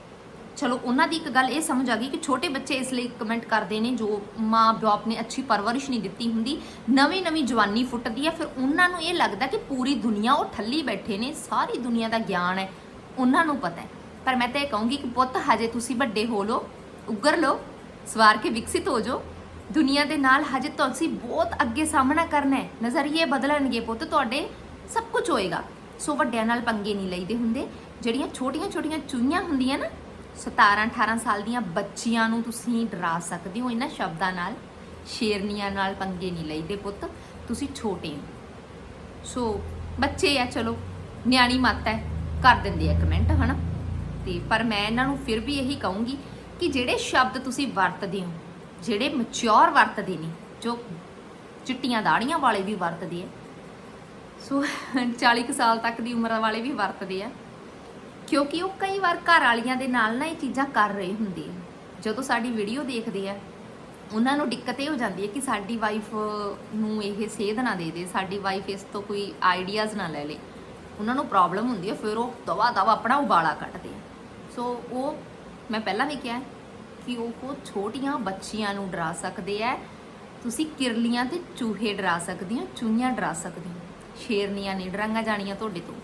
ਚਲੋ, ਉਹਨਾਂ ਦੀ ਇੱਕ ਗੱਲ ਇਹ ਸਮਝ ਆ ਗਈ ਕਿ ਛੋਟੇ ਬੱਚੇ ਇਸ ਲਈ ਕਮੈਂਟ ਕਰਦੇ ਨੇ, ਜੋ ਮਾਂ-ਬਾਪ ਨੇ ਅੱਛੀ ਪਰਵਰਿਸ਼ ਨਹੀਂ ਦਿੱਤੀ ਹੁੰਦੀ। ਨਵੀਂ ਨਵੀਂ ਜਵਾਨੀ ਫੁੱਟਦੀ ਹੈ ਫਿਰ ਉਹਨਾਂ ਨੂੰ ਇਹ ਲੱਗਦਾ ਕਿ ਪੂਰੀ ਦੁਨੀਆ ਉਹ ਠੱਲੀ ਬੈਠੇ ਨੇ, ਸਾਰੀ ਦੁਨੀਆ ਦਾ ਗਿਆਨ ਹੈ, ਉਹਨਾਂ ਨੂੰ ਪਤਾ ਹੈ। ਪਰ ਮੈਂ ਤਾਂ ਇਹ ਕਹੂੰਗੀ ਕਿ ਪੁੱਤ, ਹਜੇ ਤੁਸੀਂ ਵੱਡੇ ਹੋ ਲੋ ਉੱਗਰ ਲੋ ਸਵਾਰ ਕੇ ਵਿਕਸਿਤ ਹੋ ਜਾਓ। ਦੁਨੀਆ ਦੇ ਨਾਲ ਹਜੇ ਤੁਸੀਂ ਬਹੁਤ ਅੱਗੇ ਸਾਹਮਣਾ ਕਰਨਾ ਹੈ। ਨਜ਼ਰੀਏ ਬਦਲਣਗੇ ਪੁੱਤ, ਤੁਹਾਡੇ ਸਭ ਕੁਝ ਹੋਏਗਾ। ਸੋ ਵੱਡਿਆਂ ਨਾਲ ਪੰਗੇ ਨਹੀਂ ਲਈਦੇ ਹੁੰਦੇ। ਜਿਹੜੀਆਂ ਛੋਟੀਆਂ ਛੋਟੀਆਂ ਚੂਈਆਂ ਹੁੰਦੀਆਂ ਨਾ 17 18 ਸਾਲ ਦੀਆਂ ਬੱਚੀਆਂ ਨੂੰ ਤੁਸੀਂ ਡਰਾ ਸਕਦੇ ਹੋ ਇਹਨਾਂ ਸ਼ਬਦਾਂ ਨਾਲ। ਸ਼ੇਰਨੀਆਂ ਨਾਲ ਪੰਗੇ ਨਹੀਂ ਲਈਦੇ ਪੁੱਤ, ਤੁਸੀਂ ਛੋਟੇ ਹੋ। ਸੋ ਬੱਚੇ ਆ, ਚਲੋ, ਨਿਆਣੀ ਮੱਤ ਹੈ, ਕਰ ਦਿੰਦੇ ਆ ਕਮੈਂਟ ਹਨਾ? ਤੇ ਪਰ ਮੈਂ ਇਹਨਾਂ ਨੂੰ ਫਿਰ ਵੀ ਇਹੀ ਕਹੂੰਗੀ ਕਿ ਜਿਹੜੇ ਸ਼ਬਦ ਤੁਸੀਂ ਵਰਤਦੇ ਹੋ, ਜਿਹੜੇ ਮੈਚੁਰ ਵਰਤਦੇ ਨੇ, ਜੋ ਚਿੱਟੀਆਂ ਦਾੜੀਆਂ ਵਾਲੇ ਵੀ ਵਰਤਦੇ ਆ, ਸੋ 40 ਕੁ ਸਾਲ ਤੱਕ ਦੀ ਉਮਰ ਵਾਲੇ ਵੀ ਵਰਤਦੇ ਆ ਕਿਉਂਕਿ ਉਹ ਕਈ ਵਾਰ ਘਰ ਵਾਲੀਆਂ ਦੇ ਨਾਲ ਨਾ ਇਹ ਚੀਜ਼ਾਂ ਕਰ ਰਹੇ ਹੁੰਦੇ ਆ। ਜਦੋਂ ਸਾਡੀ ਵੀਡੀਓ ਦੇਖਦੇ ਆ, ਉਹਨਾਂ ਨੂੰ ਦਿੱਕਤ ਇਹ ਹੋ ਜਾਂਦੀ ਹੈ ਕਿ ਸਾਡੀ ਵਾਈਫ ਨੂੰ ਇਹ ਸੇਧ ਨਾ ਦੇ ਦੇ, ਸਾਡੀ ਵਾਈਫ ਇਸ ਤੋਂ ਕੋਈ ਆਈਡੀਆਜ਼ ਨਾ ਲੈ ਲੇ। ਉਹਨਾਂ ਨੂੰ ਪ੍ਰੋਬਲਮ ਹੁੰਦੀ ਹੈ, ਫਿਰ ਉਹ ਦਵਾ ਦਵਾ ਆਪਣਾ ਉਬਾਲਾ ਕੱਢਦੇ ਆ। ਸੋ ਉਹ, ਮੈਂ ਪਹਿਲਾਂ ਵੀ ਕਿਹਾ ਕਿ ਉਹ ਛੋਟੀਆਂ ਬੱਚੀਆਂ ਨੂੰ ਡਰਾ ਸਕਦੇ ਆ। ਤੁਸੀਂ ਕਿਰਲੀਆਂ ਤੇ ਚੂਹੇ ਡਰਾ ਸਕਦੇ ਹੋ, ਚੂਹੀਆਂ ਡਰਾ ਸਕਦੇ ਹੋ। ਸ਼ੇਰਨੀਆਂ ਨਹੀਂ ਡਰਾਂਗਾ ਜਾਣੀਆਂ ਤੁਹਾਡੇ ਤੋਂ।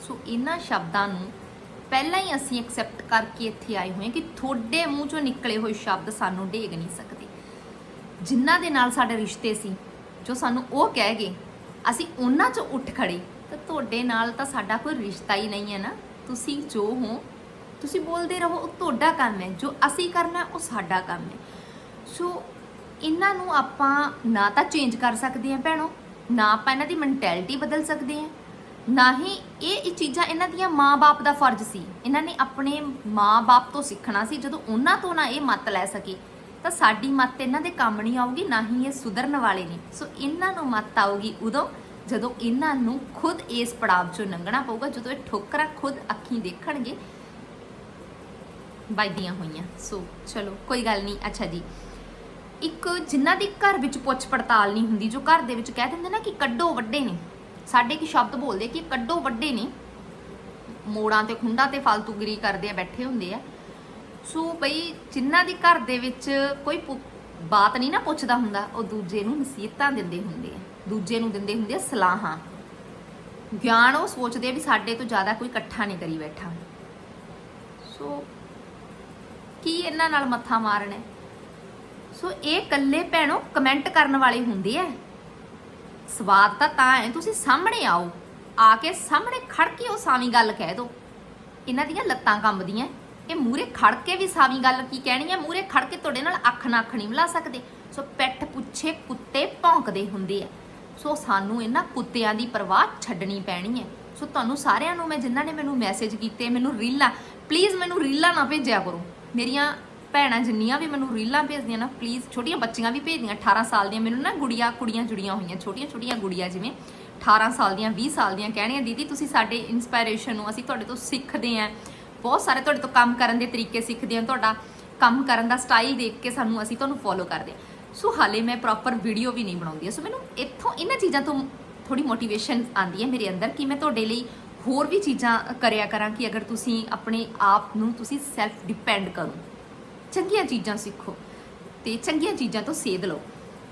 ਸੋ ਇਹਨਾਂ ਸ਼ਬਦਾਂ ਨੂੰ ਪਹਿਲਾਂ ਹੀ ਅਸੀਂ ਐਕਸੈਪਟ ਕਰਕੇ ਇੱਥੇ ਆਏ ਹੋਏ ਹਾਂ ਕਿ ਤੁਹਾਡੇ ਮੂੰਹ ਚੋਂ ਨਿਕਲੇ ਹੋਏ ਸ਼ਬਦ ਸਾਨੂੰ ਢੇਗ ਨਹੀਂ ਸਕਦੇ। ਜਿਨ੍ਹਾਂ ਦੇ ਨਾਲ ਸਾਡੇ ਰਿਸ਼ਤੇ ਸੀ, ਜੋ ਸਾਨੂੰ ਉਹ ਕਹਿ ਗਏ, ਅਸੀਂ ਉਹਨਾਂ ਚੋਂ ਉੱਠ ਖੜੇ, ਤਾਂ ਤੁਹਾਡੇ ਨਾਲ ਤਾਂ ਸਾਡਾ ਕੋਈ ਰਿਸ਼ਤਾ ਹੀ ਨਹੀਂ ਹੈ ਨਾ। ਤੁਸੀਂ ਜੋ ਹੋ, ਤੁਸੀਂ ਬੋਲਦੇ ਰਹੋ, ਉਹ ਤੁਹਾਡਾ ਕੰਮ ਹੈ, ਜੋ ਅਸੀਂ ਕਰਨਾ ਉਹ ਸਾਡਾ ਕੰਮ ਹੈ। ਸੋ ਇਹਨਾਂ ਨੂੰ ਆਪਾਂ ਨਾ ਤਾਂ ਚੇਂਜ ਕਰ ਸਕਦੇ ਹਾਂ ਭੈਣੋ, ਨਾ ਆਪਾਂ ਇਹਨਾਂ ਦੀ ਮੈਂਟੈਲਿਟੀ ਬਦਲ ਸਕਦੇ ਹਾਂ। ਨਾ ਹੀ ਇਹ ਚੀਜ਼ਾਂ ਇਹਨਾਂ ਦੀਆਂ ਮਾਂ-ਬਾਪ ਦਾ ਫਰਜ਼ ਸੀ। ਇਹਨਾਂ ਨੇ ਆਪਣੇ ਮਾਂ-ਬਾਪ ਤੋਂ ਸਿੱਖਣਾ ਸੀ। ਜਦੋਂ ਉਹਨਾਂ ਤੋਂ ਨਾ ਇਹ ਮੱਤ ਲੈ ਸਕੇ, ਤਾਂ ਸਾਡੀ ਮੱਤ ਇਹਨਾਂ ਦੇ ਕੰਮ ਨਹੀਂ ਆਊਗੀ, ਨਾ ਹੀ ਇਹ ਸੁਧਰਨ ਵਾਲੇ ਨੇ। ਸੋ ਇਹਨਾਂ ਨੂੰ ਮੱਤ ਆਊਗੀ ਉਦੋਂ, ਜਦੋਂ ਇਹਨਾਂ ਨੂੰ ਖੁਦ ਇਸ ਪੜਾਵ ਚੋਂ ਲੰਘਣਾ ਪਊਗਾ, ਜਦੋਂ ਇਹ ਠੋਕਰਾਂ ਖੁਦ ਅੱਖੀਂ ਦੇਖਣਗੇ ਵੱਜਦੀਆਂ ਹੋਈਆਂ। ਸੋ ਚਲੋ, ਕੋਈ ਗੱਲ ਨਹੀਂ। ਅੱਛਾ ਜੀ। ਇੱਕ ਜਿਨ੍ਹਾਂ ਦੀ ਘਰ ਵਿੱਚ ਪੁੱਛ ਪੜਤਾਲ ਨਹੀਂ ਹੁੰਦੀ, ਜੋ ਘਰ ਦੇ ਵਿੱਚ ਕਹਿ ਦਿੰਦੇ ਨਾ ਕਿ ਕੱਢੋ ਵੱਡੇ ਨੇ ਸਾਡੇ ਕੀ ਸ਼ਬਦ ਬੋਲਦੇ ਕਿ ਕੱਢੋ ਵੱਡੇ ਨੇ। ਮੋੜਾਂ ਤੇ ਖੁੰਡਾਂ ਤੇ ਫਾਲਤੂਗਰੀ ਕਰਦੇ ਆ, ਬੈਠੇ ਹੁੰਦੇ ਆ। ਸੋ ਬਈ ਜਿਨ੍ਹਾਂ ਦੇ ਘਰ ਦੇ ਵਿੱਚ ਕੋਈ ਬਾਤ ਨਹੀਂ ਨਾ ਪੁੱਛਦਾ ਹੁੰਦਾ, ਉਹ ਦੂਜੇ ਨੂੰ ਨਸੀਹਤਾਂ ਦਿੰਦੇ ਹੁੰਦੇ ਆ। ਦੂਜੇ ਨੂੰ ਦਿੰਦੇ ਹੁੰਦੇ ਆ ਸਲਾਹਾਂ। ਗਿਆਨ ਉਹ ਸੋਚਦੇ ਆ ਵੀ ਸਾਡੇ ਤੋਂ ਜ਼ਿਆਦਾ ਕੋਈ ਇਕੱਠਾ ਨਹੀਂ ਕਰੀ ਬੈਠਾ। ਸੋ ਕੀ ਇਹਨਾਂ ਨਾਲ ਮੱਥਾ ਮਾਰਨਾ ਸੋ ਇਹ ਕੱਲੇ ਭੈਣੋ ਕਮੈਂਟ ਕਰਨ ਵਾਲੇ ਹੁੰਦੇ ਆ। ਸਵਾਦ ਤਾਂ ਤਾਂ ਹੈ, ਤੁਸੀਂ ਸਾਹਮਣੇ ਆਓ। ਆ ਕੇ ਸਾਹਮਣੇ ਖੜ ਕੇ ਉਹ ਸਾਵੀਂ ਗੱਲ ਕਹਿ ਦਿਓ ਇਹਨਾਂ ਦੀਆਂ ਲੱਤਾਂ ਕੰਬਦੀਆਂ, ਇਹ ਮੂਰੇ ਖੜ ਕੇ ਵੀ ਸਾਵੀਂ ਗੱਲ ਕੀ ਕਹਿਣੀ ਹੈ? ਮੂਰੇ ਖੜ ਕੇ ਤੁਹਾਡੇ ਨਾਲ ਅੱਖ ਨਾ ਅੱਖ ਨਹੀਂ ਮਿਲਾ ਸਕਦੇ। ਸੋ ਪਿੱਠ ਪੁੱਛੇ ਕੁੱਤੇ ਭੌਂਕਦੇ ਹੁੰਦੇ ਆ। ਸੋ ਸਾਨੂੰ ਇਹਨਾਂ ਕੁੱਤਿਆਂ ਦੀ ਪਰਵਾਹ ਛੱਡਣੀ ਪੈਣੀ ਹੈ। ਸੋ ਤੁਹਾਨੂੰ ਸਾਰਿਆਂ ਨੂੰ ਮੈਂ, ਜਿਨ੍ਹਾਂ ਨੇ ਮੈਨੂੰ ਮੈਸੇਜ ਕੀਤੇ, ਮੈਨੂੰ ਰੀਲਾਂ ਪਲੀਜ਼ ਮੈਨੂੰ ਰੀਲਾਂ ਨਾ ਭੇਜਿਆ ਕਰੋ। ਮੇਰੀਆਂ ਭੈਣਾਂ ਜਿੰਨੀਆਂ ਵੀ ਮੈਨੂੰ ਰੀਲਾਂ ਭੇਜਦੀਆਂ ਨਾ ਪਲੀਜ਼ ਛੋਟੀਆਂ ਬੱਚੀਆਂ ਵੀ ਭੇਜਦੀਆਂ 18 ਸਾਲ ਦੀਆਂ। ਮੈਨੂੰ ਨਾ ਗੁੜੀਆਂ, ਕੁੜੀਆਂ ਜੁੜੀਆਂ ਹੋਈਆਂ, ਛੋਟੀਆਂ ਛੋਟੀਆਂ ਗੁੜੀਆਂ ਜਿਵੇਂ 18 ਸਾਲ ਦੀਆਂ 20 ਸਾਲ ਦੀਆਂ ਕਹਿਣੀਆਂ, ਦੀਦੀ, ਤੁਸੀਂ ਸਾਡੇ ਇਨਸਪਾਇਰੇਸ਼ਨ ਨੂੰ ਅਸੀਂ ਤੁਹਾਡੇ ਤੋਂ ਸਿੱਖਦੇ ਆਂ। ਬਹੁਤ ਸਾਰੇ ਤੁਹਾਡੇ ਤੋਂ ਕੰਮ ਕਰਨ ਦੇ ਤਰੀਕੇ ਸਿੱਖਦੇ ਆਂ। ਤੁਹਾਡਾ ਕੰਮ ਕਰਨ ਦਾ ਸਟਾਈਲ ਦੇਖ ਕੇ ਸਾਨੂੰ ਅਸੀਂ ਤੁਹਾਨੂੰ ਫੋਲੋ ਕਰਦੇ ਆਂ। ਸੋ ਹਾਲੇ ਮੈਂ ਪ੍ਰੋਪਰ ਵੀਡੀਓ ਵੀ ਨਹੀਂ ਬਣਾਉਂਦੀ ਸੋ ਮੈਨੂੰ ਇੱਥੋਂ ਇਹਨਾਂ ਚੀਜ਼ਾਂ ਤੋਂ ਥੋੜੀ ਮੋਟੀਵੇਸ਼ਨ ਆਉਂਦੀ ਹੈ ਮੇਰੇ ਅੰਦਰ ਕਿ ਮੈਂ ਤੁਹਾਡੇ ਲਈ ਹੋਰ ਵੀ ਚੀਜ਼ਾਂ ਕਰਿਆ ਕਰਾਂ ਕਿ ਅਗਰ ਤੁਸੀਂ ਆਪਣੇ ਆਪ ਨੂੰ ਤੁਸੀਂ ਸੈਲਫ ਡਿਪੈਂਡ ਕਰੋ। ਚੰਗੀਆਂ ਚੀਜ਼ਾਂ ਸਿੱਖੋ ਤੇ ਚੰਗੀਆਂ ਚੀਜ਼ਾਂ ਤੋਂ ਸੇਧ ਲਓ।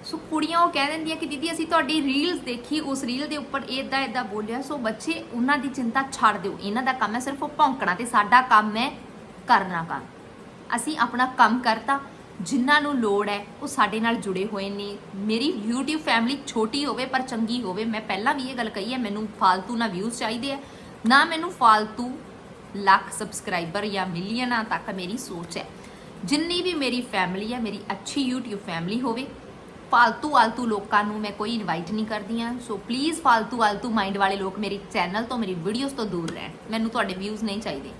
ਸੋ ਕੁੜੀਆਂ ਉਹ ਕਹਿ ਦਿੰਦੀਆਂ ਕਿ ਦੀਦੀ, ਅਸੀਂ ਤੁਹਾਡੀ ਰੀਲਸ ਦੇਖੀ, ਉਸ ਰੀਲ ਦੇ ਉੱਪਰ ਇਦਾਂ ਇਦਾਂ ਬੋਲਿਆ। ਸੋ ਬੱਚੇ, ਉਹਨਾਂ ਦੀ ਚਿੰਤਾ ਛੱਡ ਦਿਓ। ਇਹਨਾਂ ਦਾ ਕੰਮ ਹੈ ਸਿਰਫ ਉਹ ਭੌਂਕਣਾ ਤੇ ਸਾਡਾ ਕੰਮ ਹੈ ਕਰਨਾ ਕੰਮ। ਅਸੀਂ ਆਪਣਾ ਕੰਮ ਕਰਤਾ। ਜਿਨ੍ਹਾਂ ਨੂੰ ਲੋੜ ਹੈ, ਉਹ ਸਾਡੇ ਨਾਲ ਜੁੜੇ ਹੋਏ ਨੇ। ਮੇਰੀ YouTube ਫੈਮਿਲੀ ਛੋਟੀ ਹੋਵੇ ਪਰ ਚੰਗੀ ਹੋਵੇ। ਮੈਂ ਪਹਿਲਾਂ ਵੀ ਇਹ ਗੱਲ ਕਹੀ ਹੈ, ਮੈਨੂੰ ਫਾਲਤੂ ਨਾ ਵਿਊਜ਼ ਚਾਹੀਦੇ ਆ ਨਾ ਮੈਨੂੰ ਫਾਲਤੂ ਲੱਖ ਸਬਸਕ੍ਰਾਈਬਰ ਜਾਂ ਮਿਲੀਅਨਾਂ ਤੱਕ ਮੇਰੀ ਸੋਚ ਹੈ। ਜਿੰਨੀ ਵੀ ਮੇਰੀ ਫੈਮਿਲੀ ਹੈ ਮੇਰੀ ਅੱਛੀ YouTube ਫੈਮਿਲੀ ਹੋਵੇ ਫालतू ਆਲਤੂ ਲੋਕਾਂ ਨੂੰ ਮੈਂ ਕੋਈ ਇਨਵਾਈਟ ਨਹੀਂ ਕਰਦੀ ਆ। ਸੋ ਪਲੀਜ਼ ਫालतू ਆਲਤੂ ਮਾਈਂਡ ਵਾਲੇ ਲੋਕ ਮੇਰੇ ਚੈਨਲ ਤੋਂ, ਮੇਰੀ ਵੀਡੀਓਜ਼ ਤੋਂ ਦੂਰ ਰਹਿਣ। ਮੈਨੂੰ ਤੁਹਾਡੇ ਵਿਊਜ਼ ਨਹੀਂ ਚਾਹੀਦੇ।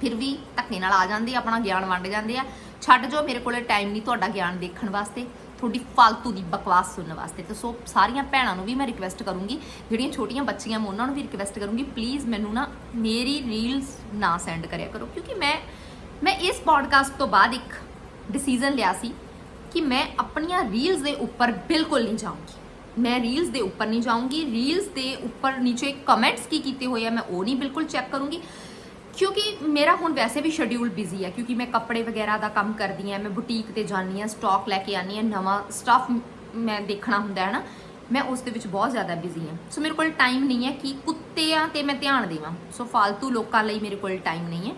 ਫਿਰ ਵੀ ਧੱਕੇ ਨਾਲ ਆ ਜਾਂਦੇ ਆਪਣਾ ਗਿਆਨ ਵੰਡ ਜਾਂਦੇ ਆ। ਛੱਡ ਜੋ ਮੇਰੇ ਕੋਲੇ ਟਾਈਮ ਨਹੀਂ ਤੁਹਾਡਾ ਗਿਆਨ ਦੇਖਣ ਵਾਸਤੇ, ਤੁਹਾਡੀ ਫालतू ਦੀ ਬਕਵਾਸ ਸੁਣਨ ਵਾਸਤੇ। ਤੇ ਸੋ ਸਾਰੀਆਂ ਭੈਣਾਂ ਨੂੰ ਵੀ ਮੈਂ ਰਿਕੁਐਸਟ ਕਰੂੰਗੀ, ਜਿਹੜੀਆਂ ਛੋਟੀਆਂ ਬੱਚੀਆਂ ਮੈਂ ਉਹਨਾਂ ਨੂੰ ਵੀ ਰਿਕੁਐਸਟ ਕਰੂੰਗੀ ਪਲੀਜ਼ ਮੈਨੂੰ ਨਾ ਮੇਰੀ ਰੀਲਸ ਨਾ ਸੈਂਡ ਕਰਿਆ ਕਰੋ, ਕਿਉਂਕਿ ਮੈਂ ਮੈਂ ਇਸ ਪੋਡਕਾਸਟ ਤੋਂ ਬਾਅਦ ਇੱਕ ਡਿਸੀਜਨ ਲਿਆ ਸੀ ਕਿ ਮੈਂ ਆਪਣੀਆਂ ਰੀਲਸ ਦੇ ਉੱਪਰ ਬਿਲਕੁਲ ਨਹੀਂ ਜਾਊਂਗੀ। ਮੈਂ ਰੀਲਸ ਦੇ ਉੱਪਰ ਨਹੀਂ ਜਾਊਂਗੀ। ਰੀਲਸ ਦੇ ਉੱਪਰ ਨੀਚੇ ਕਮੈਂਟਸ ਕੀ ਕੀਤੇ ਹੋਏ ਆ, ਮੈਂ ਉਹ ਨਹੀਂ ਬਿਲਕੁਲ ਚੈੱਕ ਕਰੂੰਗੀ। ਕਿਉਂਕਿ ਮੇਰਾ ਹੁਣ ਵੈਸੇ ਵੀ ਸ਼ਡਿਊਲ ਬਿਜ਼ੀ ਹੈ ਕਿਉਂਕਿ ਮੈਂ ਕੱਪੜੇ ਵਗੈਰਾ ਦਾ ਕੰਮ ਕਰਦੀ ਹਾਂ ਮੈਂ ਬੁਟੀਕ ਤੇ ਜਾਂਦੀ ਹਾਂ ਸਟਾਕ ਲੈ ਕੇ ਆਉਂਦੀ ਹਾਂ ਨਵਾਂ ਸਟਾਫ ਮੈਂ ਦੇਖਣਾ ਹੁੰਦਾ ਹੈ ਨਾ, ਮੈਂ ਉਸ ਦੇ ਵਿੱਚ ਬਹੁਤ ਜ਼ਿਆਦਾ ਬਿਜ਼ੀ ਹਾਂ ਸੋ ਮੇਰੇ ਕੋਲ ਟਾਈਮ ਨਹੀਂ ਹੈ ਕਿ ਕੁੱਤਿਆਂ ਤੇ ਮੈਂ ਧਿਆਨ ਦੇਵਾਂ। ਸੋ ਫालतू ਲੋਕਾਂ ਲਈ ਮੇਰੇ ਕੋਲ ਟਾਈਮ ਨਹੀਂ ਹੈ।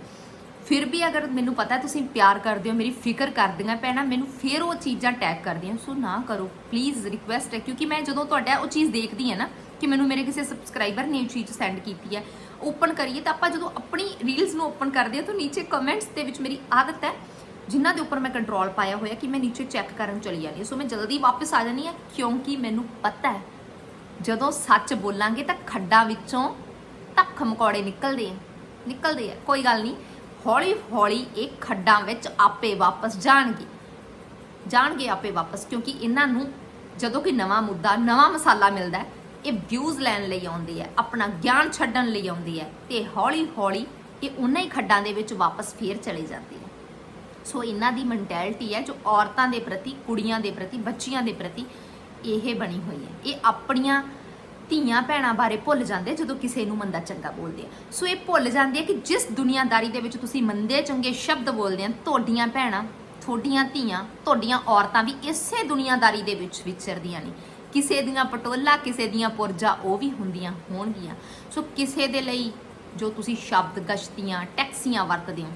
ਫਿਰ ਵੀ ਅਗਰ ਮੈਨੂੰ ਪਤਾ ਤੁਸੀਂ ਪਿਆਰ ਕਰਦੇ ਹੋ, ਮੇਰੀ ਫਿਕਰ ਕਰਦੀਆਂ ਪੈਣਾ, ਮੈਨੂੰ ਫਿਰ ਉਹ ਚੀਜ਼ਾਂ ਟੈਗ ਕਰਦੀਆਂ ਸੋ ਨਾ ਕਰੋ ਪਲੀਜ਼ ਰਿਕੁਐਸਟ ਹੈ, ਕਿਉਂਕਿ ਮੈਂ ਜਦੋਂ ਤੁਹਾਡਾ ਉਹ ਚੀਜ਼ ਦੇਖਦੀ ਹਾਂ ਨਾ, ਕਿ ਮੈਨੂੰ ਮੇਰੇ ਕਿਸੇ ਸਬਸਕ੍ਰਾਈਬਰ ਨੇ ਇਹ ਚੀਜ਼ ਸੈਂਡ ਕੀਤੀ ਹੈ ਓਪਨ ਕਰੀਏ, ਤਾਂ ਆਪਾਂ ਜਦੋਂ ਆਪਣੀ ਰੀਲਸ ਨੂੰ ਓਪਨ ਕਰਦੇ ਹਾਂ, ਤਾਂ ਨੀਚੇ ਕਮੈਂਟਸ ਦੇ ਵਿੱਚ ਮੇਰੀ ਆਦਤ ਹੈ, ਜਿਨ੍ਹਾਂ ਦੇ ਉੱਪਰ ਮੈਂ ਕੰਟਰੋਲ ਪਾਇਆ ਹੋਇਆ ਕਿ ਮੈਂ ਨੀਚੇ ਚੈੱਕ ਕਰਨ ਚਲੀ ਜਾਂਦੀ ਹਾਂ। ਸੋ ਮੈਂ ਜਲਦੀ ਵਾਪਸ ਆ ਜਾਂਦੀ ਹਾਂ, ਕਿਉਂਕਿ ਮੈਨੂੰ ਪਤਾ ਹੈ, ਜਦੋਂ ਸੱਚ ਬੋਲਾਂਗੇ ਤਾਂ ਖੱਡਾਂ ਵਿੱਚੋਂ ਧੱਖ ਮਕੌੜੇ ਨਿਕਲਦੇ ਆ ਨਿਕਲਦੇ ਆ, ਕੋਈ ਗੱਲ ਨਹੀਂ। ਹੌਲੀ ਹੌਲੀ ਇਹ ਖੱਡਾਂ ਵਿੱਚ ਆਪੇ ਵਾਪਸ ਜਾਣਗੇ। ਜਾਣਗੇ ਆਪੇ ਵਾਪਸ, ਕਿਉਂਕਿ ਇਹਨਾਂ ਨੂੰ ਜਦੋਂ ਕਿ ਨਵਾਂ ਮੁੱਦਾ, ਨਵਾਂ ਮਸਾਲਾ ਮਿਲਦਾ ਹੈ, ਇਹ ਵਿਊਜ਼ ਲੈਣ ਲਈ ਆਉਂਦੀ ਹੈ, ਆਪਣਾ ਗਿਆਨ ਛੱਡਣ ਲਈ ਆਉਂਦੀ ਹੈ ਤੇ ਹੌਲੀ ਹੌਲੀ ਇਹ ਉਹਨਾਂ ਹੀ ਖੱਡਾਂ ਦੇ ਵਿੱਚ ਵਾਪਸ ਫੇਰ ਚਲੇ ਜਾਂਦੀ ਹੈ। ਸੋ ਇਹਨਾਂ ਦੀ ਮੈਂਟੈਲਿਟੀ ਹੈ, ਜੋ ਔਰਤਾਂ ਦੇ ਪ੍ਰਤੀ, ਕੁੜੀਆਂ ਦੇ ਪ੍ਰਤੀ, ਬੱਚੀਆਂ ਦੇ ਪ੍ਰਤੀ ਇਹ ਬਣੀ ਹੋਈ ਹੈ। ਇਹ ਆਪਣੀਆਂ ਧੀਆਂ ਭੈਣਾਂ ਬਾਰੇ ਭੁੱਲ ਜਾਂਦੇ ਜਦੋਂ ਕਿਸੇ ਨੂੰ ਮੰਦਾ ਚੰਗਾ ਬੋਲਦੇ ਆ। ਸੋ ਇਹ ਭੁੱਲ ਜਾਂਦੇ ਆ ਕਿ ਜਿਸ ਦੁਨੀਆਦਾਰੀ ਦੇ ਵਿੱਚ ਤੁਸੀਂ ਮੰਦੇ ਚੰਗੇ ਸ਼ਬਦ ਬੋਲਦੇ ਆ, ਤੁਹਾਡੀਆਂ ਭੈਣਾਂ, ਤੁਹਾਡੀਆਂ ਧੀਆਂ, ਤੁਹਾਡੀਆਂ ਔਰਤਾਂ ਵੀ ਇਸੇ ਦੁਨੀਆਦਾਰੀ ਦੇ ਵਿੱਚ ਵਿਚਰਦੀਆਂ ਨੇ। ਕਿਸੇ ਦੀਆਂ ਪਟੋਲਾ, ਕਿਸੇ ਦੀਆਂ ਪੁਰਜਾ ਉਹ ਵੀ ਹੁੰਦੀਆਂ ਹੋਣਗੀਆਂ। ਸੋ ਕਿਸੇ ਦੇ ਲਈ ਜੋ ਤੁਸੀਂ ਸ਼ਬਦ ਗਸ਼ਤੀਆਂ, ਟੈਕਸੀਆਂ ਵਰਤਦੇ ਹੋ,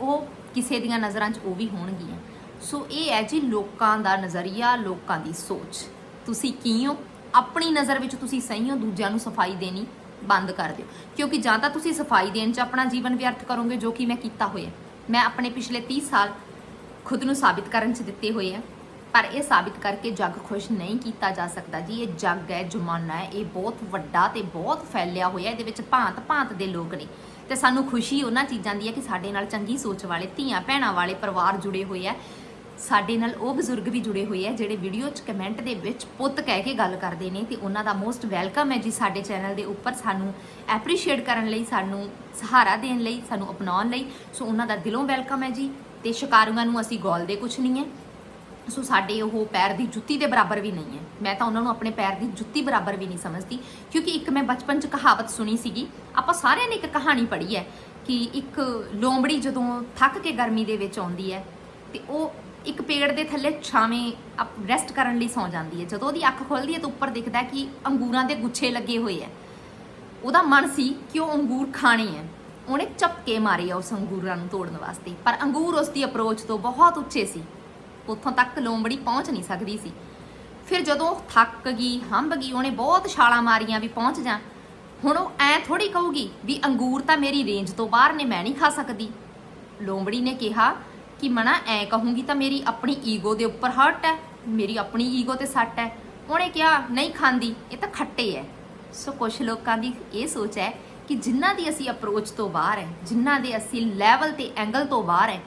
ਉਹ ਕਿਸੇ ਦੀਆਂ ਨਜ਼ਰਾਂ 'ਚ ਉਹ ਵੀ ਹੋਣਗੀਆਂ। ਸੋ ਇਹ ਹੈ ਜੀ ਲੋਕਾਂ ਦਾ ਨਜ਼ਰੀਆ, ਲੋਕਾਂ ਦੀ ਸੋਚ। ਤੁਸੀਂ ਕੀ ਹੋ? ਆਪਣੀ ਨਜ਼ਰ ਵਿੱਚ ਤੁਸੀਂ ਸਹੀ ਹੋ, ਦੂਜਿਆਂ ਨੂੰ ਸਫ਼ਾਈ ਦੇਣੀ ਬੰਦ ਕਰ ਦਿਓ। ਕਿਉਂਕਿ ਜਾਂ ਤਾਂ ਤੁਸੀਂ ਸਫ਼ਾਈ ਦੇਣ 'ਚ ਆਪਣਾ ਜੀਵਨ ਵਿਅਰਥ ਕਰੋਗੇ, ਜੋ ਕਿ ਮੈਂ ਕੀਤਾ ਹੋਇਆ। ਮੈਂ ਆਪਣੇ ਪਿਛਲੇ 30 ਸਾਲ ਖੁਦ ਨੂੰ ਸਾਬਿਤ ਕਰਨ 'ਚ ਦਿੱਤੇ ਹੋਏ ਆ, ਪਰ ਇਹ ਸਾਬਿਤ ਕਰਕੇ ਜੱਗ ਖੁਸ਼ ਨਹੀਂ ਕੀਤਾ ਜਾ ਸਕਦਾ ਜੀ। ਇਹ ਜੱਗ ਹੈ, ਜਮਾਨਾ ਹੈ, ਇਹ ਬਹੁਤ ਵੱਡਾ ਤੇ ਬਹੁਤ ਫੈਲਿਆ ਹੋਇਆ, ਇਹਦੇ ਵਿੱਚ ਭਾਂਤ ਭਾਂਤ ਦੇ ਲੋਕ ਨੇ। ਤੇ ਸਾਨੂੰ ਖੁਸ਼ੀ ਉਹਨਾਂ ਚੀਜ਼ਾਂ ਦੀ ਹੈ ਕਿ ਸਾਡੇ ਨਾਲ ਚੰਗੀ ਸੋਚ ਵਾਲੇ ਧੀਆਂ ਭੈਣਾਂ ਵਾਲੇ, ਪਰਿਵਾਰ ਜੁੜੇ ਹੋਏ ਆ। ਸਾਡੇ ਨਾਲ ਉਹ ਬਜ਼ੁਰਗ ਵੀ ਜੁੜੇ ਹੋਏ ਆ, ਜਿਹੜੇ ਵੀਡੀਓ 'ਚ ਕਮੈਂਟ ਦੇ ਵਿੱਚ ਪੁੱਤ ਕਹਿ ਕੇ ਗੱਲ ਕਰਦੇ ਨੇ ਤੇ ਉਹਨਾਂ ਦਾ ਮੋਸਟ ਵੈਲਕਮ ਹੈ ਜੀ ਸਾਡੇ ਚੈਨਲ ਦੇ ਉੱਪਰ ਸਾਨੂੰ ਐਪਰੀਸ਼ੀਏਟ ਕਰਨ ਲਈ, ਸਾਨੂੰ ਸਹਾਰਾ ਦੇਣ ਲਈ, ਸਾਨੂੰ ਅਪਣਾਉਣ ਲਈ। ਸੋ ਉਹਨਾਂ ਦਾ ਦਿਲੋਂ ਵੈਲਕਮ ਹੈ ਜੀ ਤੇ ਸ਼ਿਕਾਰੂਆਂ ਨੂੰ ਅਸੀਂ ਗੋਲਦੇ ਕੁਛ ਨਹੀਂ ਹੈ। ਸੋ ਸਾਡੇ ਉਹ ਪੈਰ ਦੀ ਜੁੱਤੀ ਦੇ ਬਰਾਬਰ ਵੀ ਨਹੀਂ ਹੈ। ਮੈਂ ਤਾਂ ਉਹਨਾਂ ਨੂੰ ਆਪਣੇ ਪੈਰ ਦੀ ਜੁੱਤੀ ਬਰਾਬਰ ਵੀ ਨਹੀਂ ਸਮਝਦੀ, ਕਿਉਂਕਿ ਇੱਕ ਮੈਂ ਬਚਪਨ 'ਚ ਕਹਾਵਤ ਸੁਣੀ ਸੀਗੀ, ਆਪਾਂ ਸਾਰਿਆਂ ਨੇ ਇੱਕ ਕਹਾਣੀ ਪੜ੍ਹੀ ਹੈ ਕਿ ਇੱਕ ਲੋਮੜੀ ਜਦੋਂ ਥੱਕ ਕੇ ਗਰਮੀ ਦੇ ਵਿੱਚ ਆਉਂਦੀ ਹੈ ਤੇ ਉਹ ਇੱਕ ਪੇੜ ਦੇ ਥੱਲੇ ਛਾਵੇਂ ਰੈਸਟ ਕਰਨ ਲਈ ਸੌਂ ਜਾਂਦੀ ਹੈ। ਜਦੋਂ ਉਹਦੀ ਅੱਖ ਖੁੱਲਦੀ ਹੈ ਤਾਂ ਉੱਪਰ ਦਿਖਦਾ ਕਿ ਅੰਗੂਰਾਂ ਦੇ ਗੁੱਛੇ ਲੱਗੇ ਹੋਏ ਆ ਉਹਦਾ ਮਨ ਸੀ ਕਿ ਉਹ ਅੰਗੂਰ ਖਾਣੇ ਆ ਉਹਨੇ ਝਪਕੇ ਮਾਰੇ ਆ ਉਸ ਅੰਗੂਰਾਂ ਨੂੰ ਤੋੜਨ ਵਾਸਤੇ। ਪਰ ਅੰਗੂਰ ਉਸ ਦੀ ਅਪਰੋਚ ਤੋਂ ਬਹੁਤ ਉੱਚੇ ਸੀ। ਉੱਥੋਂ ਤੱਕ ਲੋਮੜੀ ਪਹੁੰਚ ਨਹੀਂ ਸਕਦੀ ਸੀ। ਫਿਰ ਜਦੋਂ ਉਹ ਥੱਕ ਗਈ, ਹੰਬ ਗਈ, ਉਹਨੇ ਬਹੁਤ ਛਾਲਾਂ ਮਾਰੀਆਂ ਵੀ ਪਹੁੰਚ ਜਾ। ਹੁਣ ਉਹ ਐ ਥੋੜੀ ਕਹੂਗੀ ਵੀ ਅੰਗੂਰ ਤਾਂ ਮੇਰੀ ਰੇਂਜ ਤੋਂ ਬਾਹਰ ਨੇ, ਮੈਂ ਨਹੀਂ ਖਾ ਸਕਦੀ। ਲੋਮੜੀ ਨੇ ਕਿਹਾ ਕਿ ਮਨਾ ਐ ਕਹੂੰਗੀ ਤਾਂ ਮੇਰੀ ਆਪਣੀ ਈਗੋ ਦੇ ਉੱਪਰ ਹਰਟ ਹੈ ਮੇਰੀ ਆਪਣੀ ਈਗੋ ਤੇ ਸੱਟ ਹੈ ਉਹਨੇ ਕਿਹਾ, ਨਹੀਂ ਖਾਂਦੀ, ਇਹ ਤਾਂ ਖੱਟੇ ਹੈ ਸੋ ਕੁਝ ਲੋਕਾਂ ਦੀ ਇਹ ਸੋਚ ਹੈ ਕਿ ਜਿਨ੍ਹਾਂ ਦੀ ਅਸੀਂ ਅਪਰੋਚ ਤੋਂ ਬਾਹਰ ਹੈ ਜਿਨ੍ਹਾਂ ਦੇ ਅਸੀਂ ਲੈਵਲ ਤੇ ਐਂਗਲ ਤੋਂ ਬਾਹਰ ਹੈ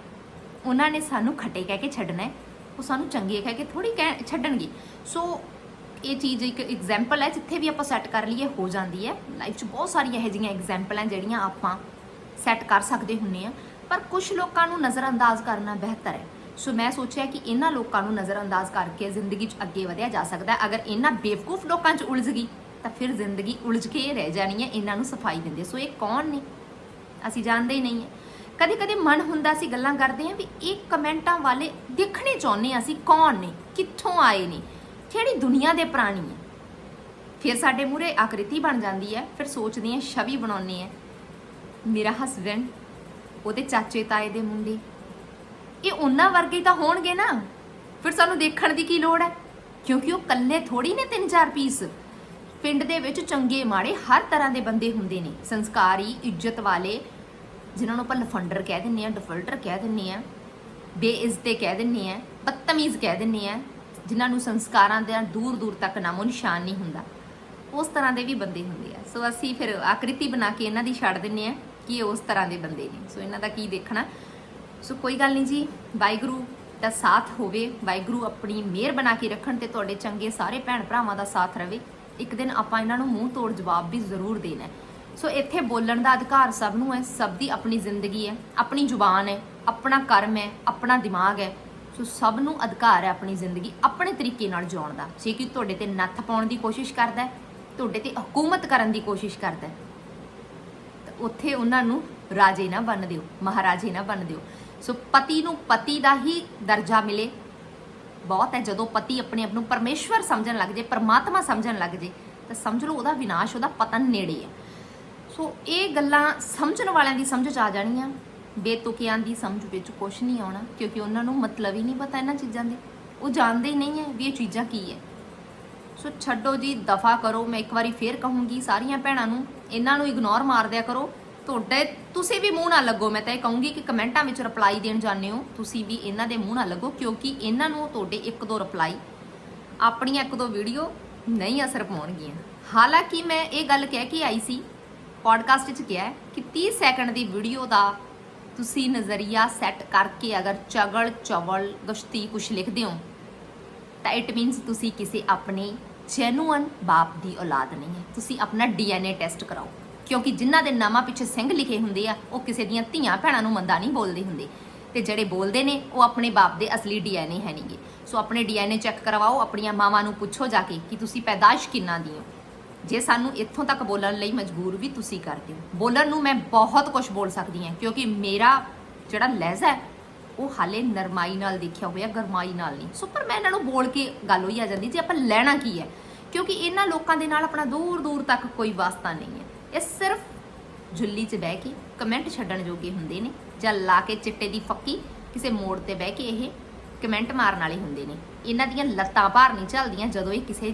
ਉਹਨਾਂ ਨੇ ਸਾਨੂੰ ਖੱਟੇ ਕਹਿ ਕੇ ਛੱਡਣਾ ਹੈ ਉਹ ਸਾਨੂੰ ਚੰਗੇ ਕਹਿ ਕੇ ਥੋੜੀ ਕਹਿ, ਛੱਡਣਗੇ। ਸੋ ਇਹ ਚੀਜ਼ ਇੱਕ ਐਗਜ਼ਾਮਪਲ ਹੈ ਜਿੱਥੇ ਵੀ ਆਪਾਂ ਸੈੱਟ ਕਰ ਲਈਏ, ਹੋ ਜਾਂਦੀ ਹੈ ਲਾਈਫ 'ਚ ਬਹੁਤ ਸਾਰੀਆਂ ਇਹੋ ਜਿਹੀਆਂ ਐਗਜ਼ਾਮਪਲਾਂ ਜਿਹੜੀਆਂ ਆਪਾਂ ਸੈੱਟ ਕਰ ਸਕਦੇ ਹੁੰਨੇ ਆ। ਪਰ ਕੁਝ ਲੋਕਾਂ ਨੂੰ ਨਜ਼ਰਅੰਦਾਜ਼ ਕਰਨਾ ਬਿਹਤਰ ਹੈ। ਸੋ ਮੈਂ ਸੋਚਿਆ ਕਿ ਇਹਨਾਂ ਲੋਕਾਂ ਨੂੰ ਨਜ਼ਰਅੰਦਾਜ਼ ਕਰਕੇ ਜ਼ਿੰਦਗੀ 'ਚ ਅੱਗੇ ਵਧਿਆ ਜਾ ਸਕਦਾ ਹੈ। ਅਗਰ ਇਹਨਾਂ ਬੇਵਕੂਫ ਲੋਕਾਂ 'ਚ ਉਲਝ ਗਈ, ਤਾਂ ਫਿਰ ਜ਼ਿੰਦਗੀ ਉਲਝ ਕੇ ਰਹਿ ਜਾਣੀ ਹੈ, ਇਹਨਾਂ ਨੂੰ ਸਫ਼ਾਈ ਦਿੰਦੇ। ਸੋ ਇਹ ਕੌਣ ਨੇ? ਅਸੀਂ ਜਾਣਦੇ ਹੀ ਨਹੀਂ ਹੈ। ਕਦੇ ਕਦੇ ਮਨ ਹੁੰਦਾ ਸੀ ਗੱਲਾਂ ਕਰਦੇ ਆ ਵੀ ਇਹ ਕਮੈਂਟਾਂ ਵਾਲੇ ਦੇਖਣੇ ਚਾਹੁੰਦੇ ਆ ਅਸੀਂ ਕੌਣ ਨੇ, ਕਿੱਥੋਂ ਆਏ ਨੇ, ਕਿਹੜੀ ਦੁਨੀਆ ਦੇ ਪ੍ਰਾਣੀ ਹੈ। ਫਿਰ ਸਾਡੇ ਮੂਰੇ ਆਕ੍ਰਿਤੀ ਬਣ ਜਾਂਦੀ ਹੈ, ਫਿਰ ਸੋਚਦੇ ਆ ਛਵੀ ਬਣਾਉਣੇ ਹੈ। ਮੇਰਾ ਹਸਬੈਂਡ ਉਹਦੇ ਚਾਚੇ ਤਾਏ ਦੇ ਮੁੰਡੇ। ਇਹ ਉਹਨਾਂ ਵਰਗੇ ਤਾਂ ਹੋਣਗੇ ਨਾ। ਫਿਰ ਸਾਨੂੰ ਦੇਖਣ ਦੀ ਕੀ ਲੋੜ ਹੈ? ਕਿਉਂਕਿ ਉਹ ਕੱਲੇ ਥੋੜੀ ਨੇ ਤਿੰਨ ਚਾਰ ਪੀਸ। ਪਿੰਡ ਦੇ ਵਿੱਚ ਚੰਗੇ ਮਾੜੇ ਹਰ ਤਰ੍ਹਾਂ ਦੇ ਬੰਦੇ ਹੁੰਦੇ ਨੇ। ਸੰਸਕਾਰੀ, ਇੱਜ਼ਤ ਵਾਲੇ, ਜਿਨ੍ਹਾਂ ਨੂੰ ਆਪਾਂ ਲਫੰਡਰ ਕਹਿ ਦਿੰਨੇ ਆ ਡਿਫਲਟਰ ਕਹਿ ਦਿੰਨੇ ਆ ਬੇਇੱਜ਼ਤੇ ਕਹਿ ਦਿੰਨੇ ਆ ਬਦਤਮੀਜ਼ ਕਹਿ ਦਿੰਨੇ ਆ ਜਿਨ੍ਹਾਂ ਨੂੰ ਸੰਸਕਾਰਾਂ ਦੇ ਦੂਰ ਦੂਰ ਤੱਕ ਨਾਮੋ ਨਿਸ਼ਾਨ ਨਹੀਂ ਹੁੰਦਾ। ਉਸ ਤਰ੍ਹਾਂ ਦੇ ਵੀ ਬੰਦੇ ਹੁੰਦੇ ਆ। ਸੋ ਅਸੀਂ ਫਿਰ ਆਕ੍ਰਿਤੀ ਬਣਾ ਕੇ ਇਹਨਾਂ ਦੀ ਛੱਡ ਦਿੰਨੇ ਆ ਕਿ ਉਸ ਤਰ੍ਹਾਂ ਦੇ ਬੰਦੇ ਨੇ। ਸੋ ਇਹਨਾਂ ਦਾ ਕੀ ਦੇਖਣਾ? ਸੋ ਕੋਈ ਗੱਲ ਨਹੀਂ ਜੀ, ਵਾਹਿਗੁਰੂ ਦਾ ਸਾਥ ਹੋਵੇ, ਵਾਹਿਗੁਰੂ ਆਪਣੀ ਮਿਹਰ ਬਣਾ ਕੇ ਰੱਖਣ ਤੇ ਤੁਹਾਡੇ ਚੰਗੇ ਸਾਰੇ ਭੈਣ ਭਰਾਵਾਂ ਦਾ ਸਾਥ ਰਵੇ। ਇੱਕ ਦਿਨ ਆਪਾਂ ਇਹਨਾਂ ਨੂੰ ਮੂੰਹ ਤੋੜ ਜਵਾਬ ਵੀ ਜ਼ਰੂਰ ਦੇਣਾ ਸੋ ਇੱਥੇ ਬੋਲਣ ਦਾ ਅਧਿਕਾਰ ਸਭ ਨੂੰ ਹੈ, ਸਭ ਦੀ ਆਪਣੀ ਜ਼ਿੰਦਗੀ ਹੈ, ਆਪਣੀ ਜ਼ੁਬਾਨ ਹੈ, ਆਪਣਾ ਕਰਮ ਹੈ, ਆਪਣਾ ਦਿਮਾਗ ਹੈ। ਸੋ ਸਭ ਨੂੰ ਅਧਿਕਾਰ ਹੈ ਆਪਣੀ ਜ਼ਿੰਦਗੀ ਆਪਣੇ ਤਰੀਕੇ ਨਾਲ ਜਿਉਣ ਦਾ। ਜੇ ਕਿ ਤੁਹਾਡੇ ਤੇ ਨੱਥ ਪਾਉਣ ਦੀ ਕੋਸ਼ਿਸ਼ ਕਰਦਾ ਹੈ, ਤੁਹਾਡੇ ਤੇ ਹਕੂਮਤ ਕਰਨ ਦੀ ਕੋਸ਼ਿਸ਼ ਕਰਦਾ ਹੈ ਉੱਥੇ ਉਹਨਾਂ ਨੂੰ ਰਾਜੇ ਨਾ ਬਣ ਦਿਓ, ਮਹਾਰਾਜੇ ਨਾ ਬਣ ਦਿਓ। ਸੋ ਪਤੀ ਨੂੰ ਪਤੀ ਦਾ ਹੀ ਦਰਜਾ ਮਿਲੇ। ਬਹੁਤ ਹੈ, ਜਦੋਂ ਪਤੀ ਆਪਣੇ ਆਪ ਨੂੰ ਪਰਮੇਸ਼ਵਰ ਸਮਝਣ ਲੱਗ ਜੇ, ਪਰਮਾਤਮਾ ਸਮਝਣ ਲੱਗ ਜੇ, ਤਾਂ ਸਮਝ ਲਓ ਉਹਦਾ ਵਿਨਾਸ਼, ਉਹਦਾ ਪਤਨ ਨੇੜੇ ਹੈ। ਸੋ ਇਹ ਗੱਲਾਂ ਸਮਝਣ ਵਾਲਿਆਂ ਦੀ ਸਮਝ ਚ ਆ ਜਾਣੀਆਂ। ਬੇਤੁਕਿਆਂ ਦੀ ਸਮਝ ਵਿੱਚ ਕੁਝ ਨਹੀਂ ਆਉਣਾ, ਕਿਉਂਕਿ ਉਹਨਾਂ ਨੂੰ ਮਤਲਬ ਹੀ ਨਹੀਂ ਪਤਾ ਇਹਨਾਂ ਚੀਜ਼ਾਂ ਦੇ। ਉਹ ਜਾਣਦੇ ਹੀ ਨਹੀਂ ਹੈ ਵੀ ਇਹ ਚੀਜ਼ਾਂ ਕੀ ਹੈ। ਸੋ ਛੱਡੋ ਜੀ, ਦਫਾ ਕਰੋ। ਮੈਂ ਇੱਕ ਵਾਰੀ ਫੇਰ ਕਹੂੰਗੀ ਸਾਰੀਆਂ ਭੈਣਾਂ ਨੂੰ, ਇਹਨਾਂ ਨੂੰ ਇਗਨੋਰ ਮਾਰ ਦਿਆ ਕਰੋ। ਤੁਹਾਡੇ, ਤੁਸੀਂ ਵੀ ਮੂੰਹ ਨਾ ਲੱਗੋ। ਮੈਂ ਤਾਂ ਇਹ ਕਹੂੰਗੀ ਕਿ ਕਮੈਂਟਾਂ ਵਿੱਚ ਰਿਪਲਾਈ ਦੇਣ ਜਾਂਦੇ ਹੋ। ਤੁਸੀਂ ਵੀ ਇਹਨਾਂ ਦੇ ਮੂੰਹ ਨਾ ਲੱਗੋ, ਕਿਉਂਕਿ ਇਹਨਾਂ ਨੂੰ ਤੁਹਾਡੇ ਇੱਕ ਦੋ ਰਿਪਲਾਈ ਆਪਣੀਆਂ ਇੱਕ ਦੋ ਵੀਡੀਓ ਨਹੀਂ ਅਸਰ ਪਾਉਣਗੀਆਂ। ਹਾਲਾਂਕਿ ਮੈਂ ਇਹ ਗੱਲ ਕਹਿ ਕੇ ਆਈ ਸੀ ਪੋਡਕਾਸਟ 'ਚ ਕਿਹਾ ਕਿ 30 ਸੈਕਿੰਡ ਦੀ ਵੀਡੀਓ ਦਾ ਤੁਸੀਂ ਨਜ਼ਰੀਆ ਸੈੱਟ ਕਰਕੇ ਅਗਰ ਚਗਲ ਚਵਲ ਗਸ਼ਤੀ ਕੁਝ ਲਿਖਦੇ ਹੋ ਤਾਂ ਇਟ ਮੀਨਸ ਤੁਸੀਂ ਕਿਸੇ ਆਪਣੇ ਜੈਨੂਅਨ ਬਾਪ ਦੀ ਔਲਾਦ ਨਹੀਂ ਹੈ। ਤੁਸੀਂ ਆਪਣਾ ਡੀਐਨਏ ਟੈਸਟ ਕਰਾਓ। ਕਿਉਂਕਿ ਜਿਨ੍ਹਾਂ ਦੇ ਨਾਮਾਂ ਪਿੱਛੇ ਸਿੰਘ ਲਿਖੇ ਹੁੰਦੇ ਆ, ਉਹ ਕਿਸੇ ਦੀਆਂ ਧੀਆਂ ਭੈਣਾਂ ਨੂੰ ਮੰਦਾ ਨਹੀਂ ਬੋਲਦੇ ਹੁੰਦੇ। ਤੇ ਜਿਹੜੇ ਬੋਲਦੇ ਨੇ, ਉਹ ਆਪਣੇ ਬਾਪ ਦੇ ਅਸਲੀ ਡੀਐਨਏ ਹੈ ਨਹੀਂਗੇ। ਸੋ ਆਪਣੇ ਡੀਐਨਏ ਚੈੱਕ ਕਰਵਾਓ, ਆਪਣੀਆਂ ਮਾਵਾਂ ਨੂੰ ਪੁੱਛੋ ਜਾ ਕੇ ਕਿ ਤੁਸੀਂ ਪੈਦਾਇਸ਼ ਕਿੰਨਾ ਦੀ ਹੋ। ਜੇ ਸਾਨੂੰ ਇੱਥੋਂ ਤੱਕ ਬੋਲਣ ਲਈ ਮਜਬੂਰ ਵੀ ਤੁਸੀਂ ਕਰਦੇ ਹੋ। ਬੋਲਣ ਨੂੰ ਮੈਂ ਬਹੁਤ ਕੁਝ ਬੋਲ ਸਕਦੀ ਹਾਂ, ਕਿਉਂਕਿ ਮੇਰਾ ਜਿਹੜਾ ਲਹਿਜ਼ਾ ਹੈ ਉਹ ਹਾਲੇ ਨਰਮਾਈ ਨਾਲ ਦੇਖਿਆ ਹੋਇਆ, ਗਰਮਾਈ ਨਾਲ ਨਹੀਂ। ਸੋ ਪਰ ਮੈਂ ਇਹਨਾਂ ਨੂੰ ਬੋਲ ਕੇ ਗੱਲ ਹੋਈ ਆ ਜਾਂਦੀ, ਜੇ ਆਪਾਂ ਲੈਣਾ ਕੀ ਹੈ? ਕਿਉਂਕਿ ਇਹਨਾਂ ਲੋਕਾਂ ਦੇ ਨਾਲ ਆਪਣਾ ਦੂਰ ਦੂਰ ਤੱਕ ਕੋਈ ਵਾਸਤਾ ਨਹੀਂ ਹੈ। ਇਹ ਸਿਰਫ ਜੁੱਲੀ 'ਚ ਬਹਿ ਕੇ ਕਮੈਂਟ ਛੱਡਣ ਜੋਗੇ ਹੁੰਦੇ ਨੇ, ਜਾਂ ਲਾ ਕੇ ਚਿੱਟੇ ਦੀ ਫੱਕੀ ਕਿਸੇ ਮੋੜ ਤੇ ਬਹਿ ਕੇ ਇਹ ਕਮੈਂਟ ਮਾਰਨ ਵਾਲੇ ਹੁੰਦੇ ਨੇ। ਇਹਨਾਂ ਦੀਆਂ ਲੱਤਾਂ ਭਾਰ ਨਹੀਂ ਚੱਲਦੀਆਂ ਜਦੋਂ ਇਹ ਕਿਸੇ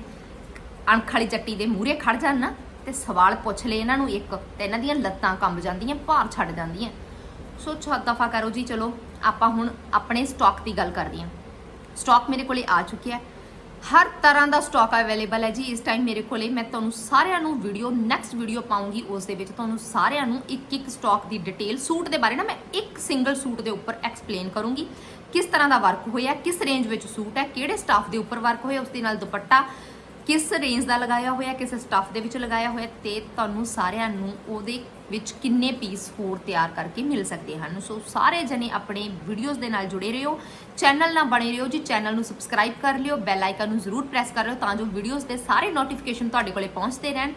ਅਣਖ ਵਾਲੀ ਚੱਟੀ ਦੇ ਮੂਹਰੇ ਖੜ ਜਾਣ ਨਾ, ਤੇ ਸਵਾਲ ਪੁੱਛ ਲੈ ਇਹਨਾਂ ਨੂੰ ਇੱਕ, ਤੇ ਇਹਨਾਂ ਦੀਆਂ ਲੱਤਾਂ ਕੰਬ ਜਾਂਦੀਆਂ, ਭਾਰ ਛੱਡ ਜਾਂਦੀਆਂ। ਸੋ ਛੱਡ ਦਫਾ ਕਰੋ ਜੀ ਚਲੋ। ਆਪਾਂ ਹੁਣ ਆਪਣੇ ਸਟਾਕ ਦੀ ਗੱਲ ਕਰਦੇ ਹਾਂ। ਸਟਾਕ ਮੇਰੇ ਕੋਲੇ ਆ ਚੁੱਕਿਆ ਹੈ। ਹਰ ਤਰ੍ਹਾਂ ਦਾ ਸਟਾਕ ਅਵੇਲੇਬਲ ਹੈ ਜੀ। ਇਸ ਟਾਈਮ ਮੇਰੇ ਕੋਲੇ ਮੈਂ ਤੁਹਾਨੂੰ ਸਾਰਿਆਂ ਨੂੰ ਵੀਡੀਓ ਨੈਕਸਟ ਵੀਡੀਓ ਪਾਉਂਗੀ। ਉਸ ਦੇ ਵਿੱਚ ਤੁਹਾਨੂੰ ਸਾਰਿਆਂ ਨੂੰ ਇੱਕ ਇੱਕ ਸਟਾਕ ਦੀ ਡਿਟੇਲ ਸੂਟ ਦੇ ਬਾਰੇ ਨਾ ਮੈਂ ਇੱਕ ਸਿੰਗਲ ਸੂਟ ਦੇ ਉੱਪਰ ਐਕਸਪਲੇਨ ਕਰੂੰਗੀ। ਕਿਸ ਤਰ੍ਹਾਂ ਦਾ ਵਰਕ ਹੋਇਆ, ਕਿਸ ਰੇਂਜ ਵਿੱਚ ਸੂਟ ਹੈ, ਕਿਹੜੇ ਸਟਾਫ ਦੇ ਉੱਪਰ ਵਰਕ ਹੋਇਆ, ਉਸ ਦੇ ਨਾਲ ਦੁਪੱਟਾ ਕਿਸ ਰੇਂਜ ਦਾ ਲਗਾਇਆ ਹੋਇਆ, ਕਿਸ ਸਟਾਫ ਦੇ ਵਿੱਚ ਲਗਾਇਆ ਹੋਇਆ ਤੇ ਤੁਹਾਨੂੰ ਸਾਰਿਆਂ ਨੂੰ ਉਹਦੇ ਵਿੱਚ ਕਿੰਨੇ ਪੀਸ ਹੋਰ ਤਿਆਰ ਕਰਕੇ ਮਿਲ ਸਕਦੇ ਹਨ। ਸੋ ਸਾਰੇ ਜਣੇ ਆਪਣੇ ਵੀਡੀਓਜ਼ ਦੇ ਨਾਲ ਜੁੜੇ ਰਹੋ ਚੈਨਲ ਨਾਲ ਬਣੇ ਰਹੋ ਜੀ ਚੈਨਲ ਨੂੰ ਸਬਸਕ੍ਰਾਈਬ ਕਰ ਲਿਓ ਬੈਲ ਆਈਕਨ ਨੂੰ ਜ਼ਰੂਰ ਪ੍ਰੈਸ ਕਰ ਲਿਓ ਤਾਂ ਜੋ ਵੀਡੀਓਜ਼ ਦੇ ਸਾਰੇ ਨੋਟੀਫਿਕੇਸ਼ਨ ਤੁਹਾਡੇ ਕੋਲੇ ਪਹੁੰਚਦੇ ਰਹਿਣ।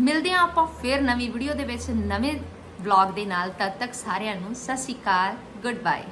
ਮਿਲਦੇ ਹਾਂ ਆਪਾਂ ਫਿਰ ਨਵੀਂ ਵੀਡੀਓ ਦੇ ਵਿੱਚ ਨਵੇਂ ਵਲੌਗ ਦੇ ਨਾਲ, ਤਦ ਤੱਕ ਸਾਰਿਆਂ ਨੂੰ ਸਤਿ ਸ਼੍ਰੀ ਅਕਾਲ ਗੁੱਡ ਬਾਏ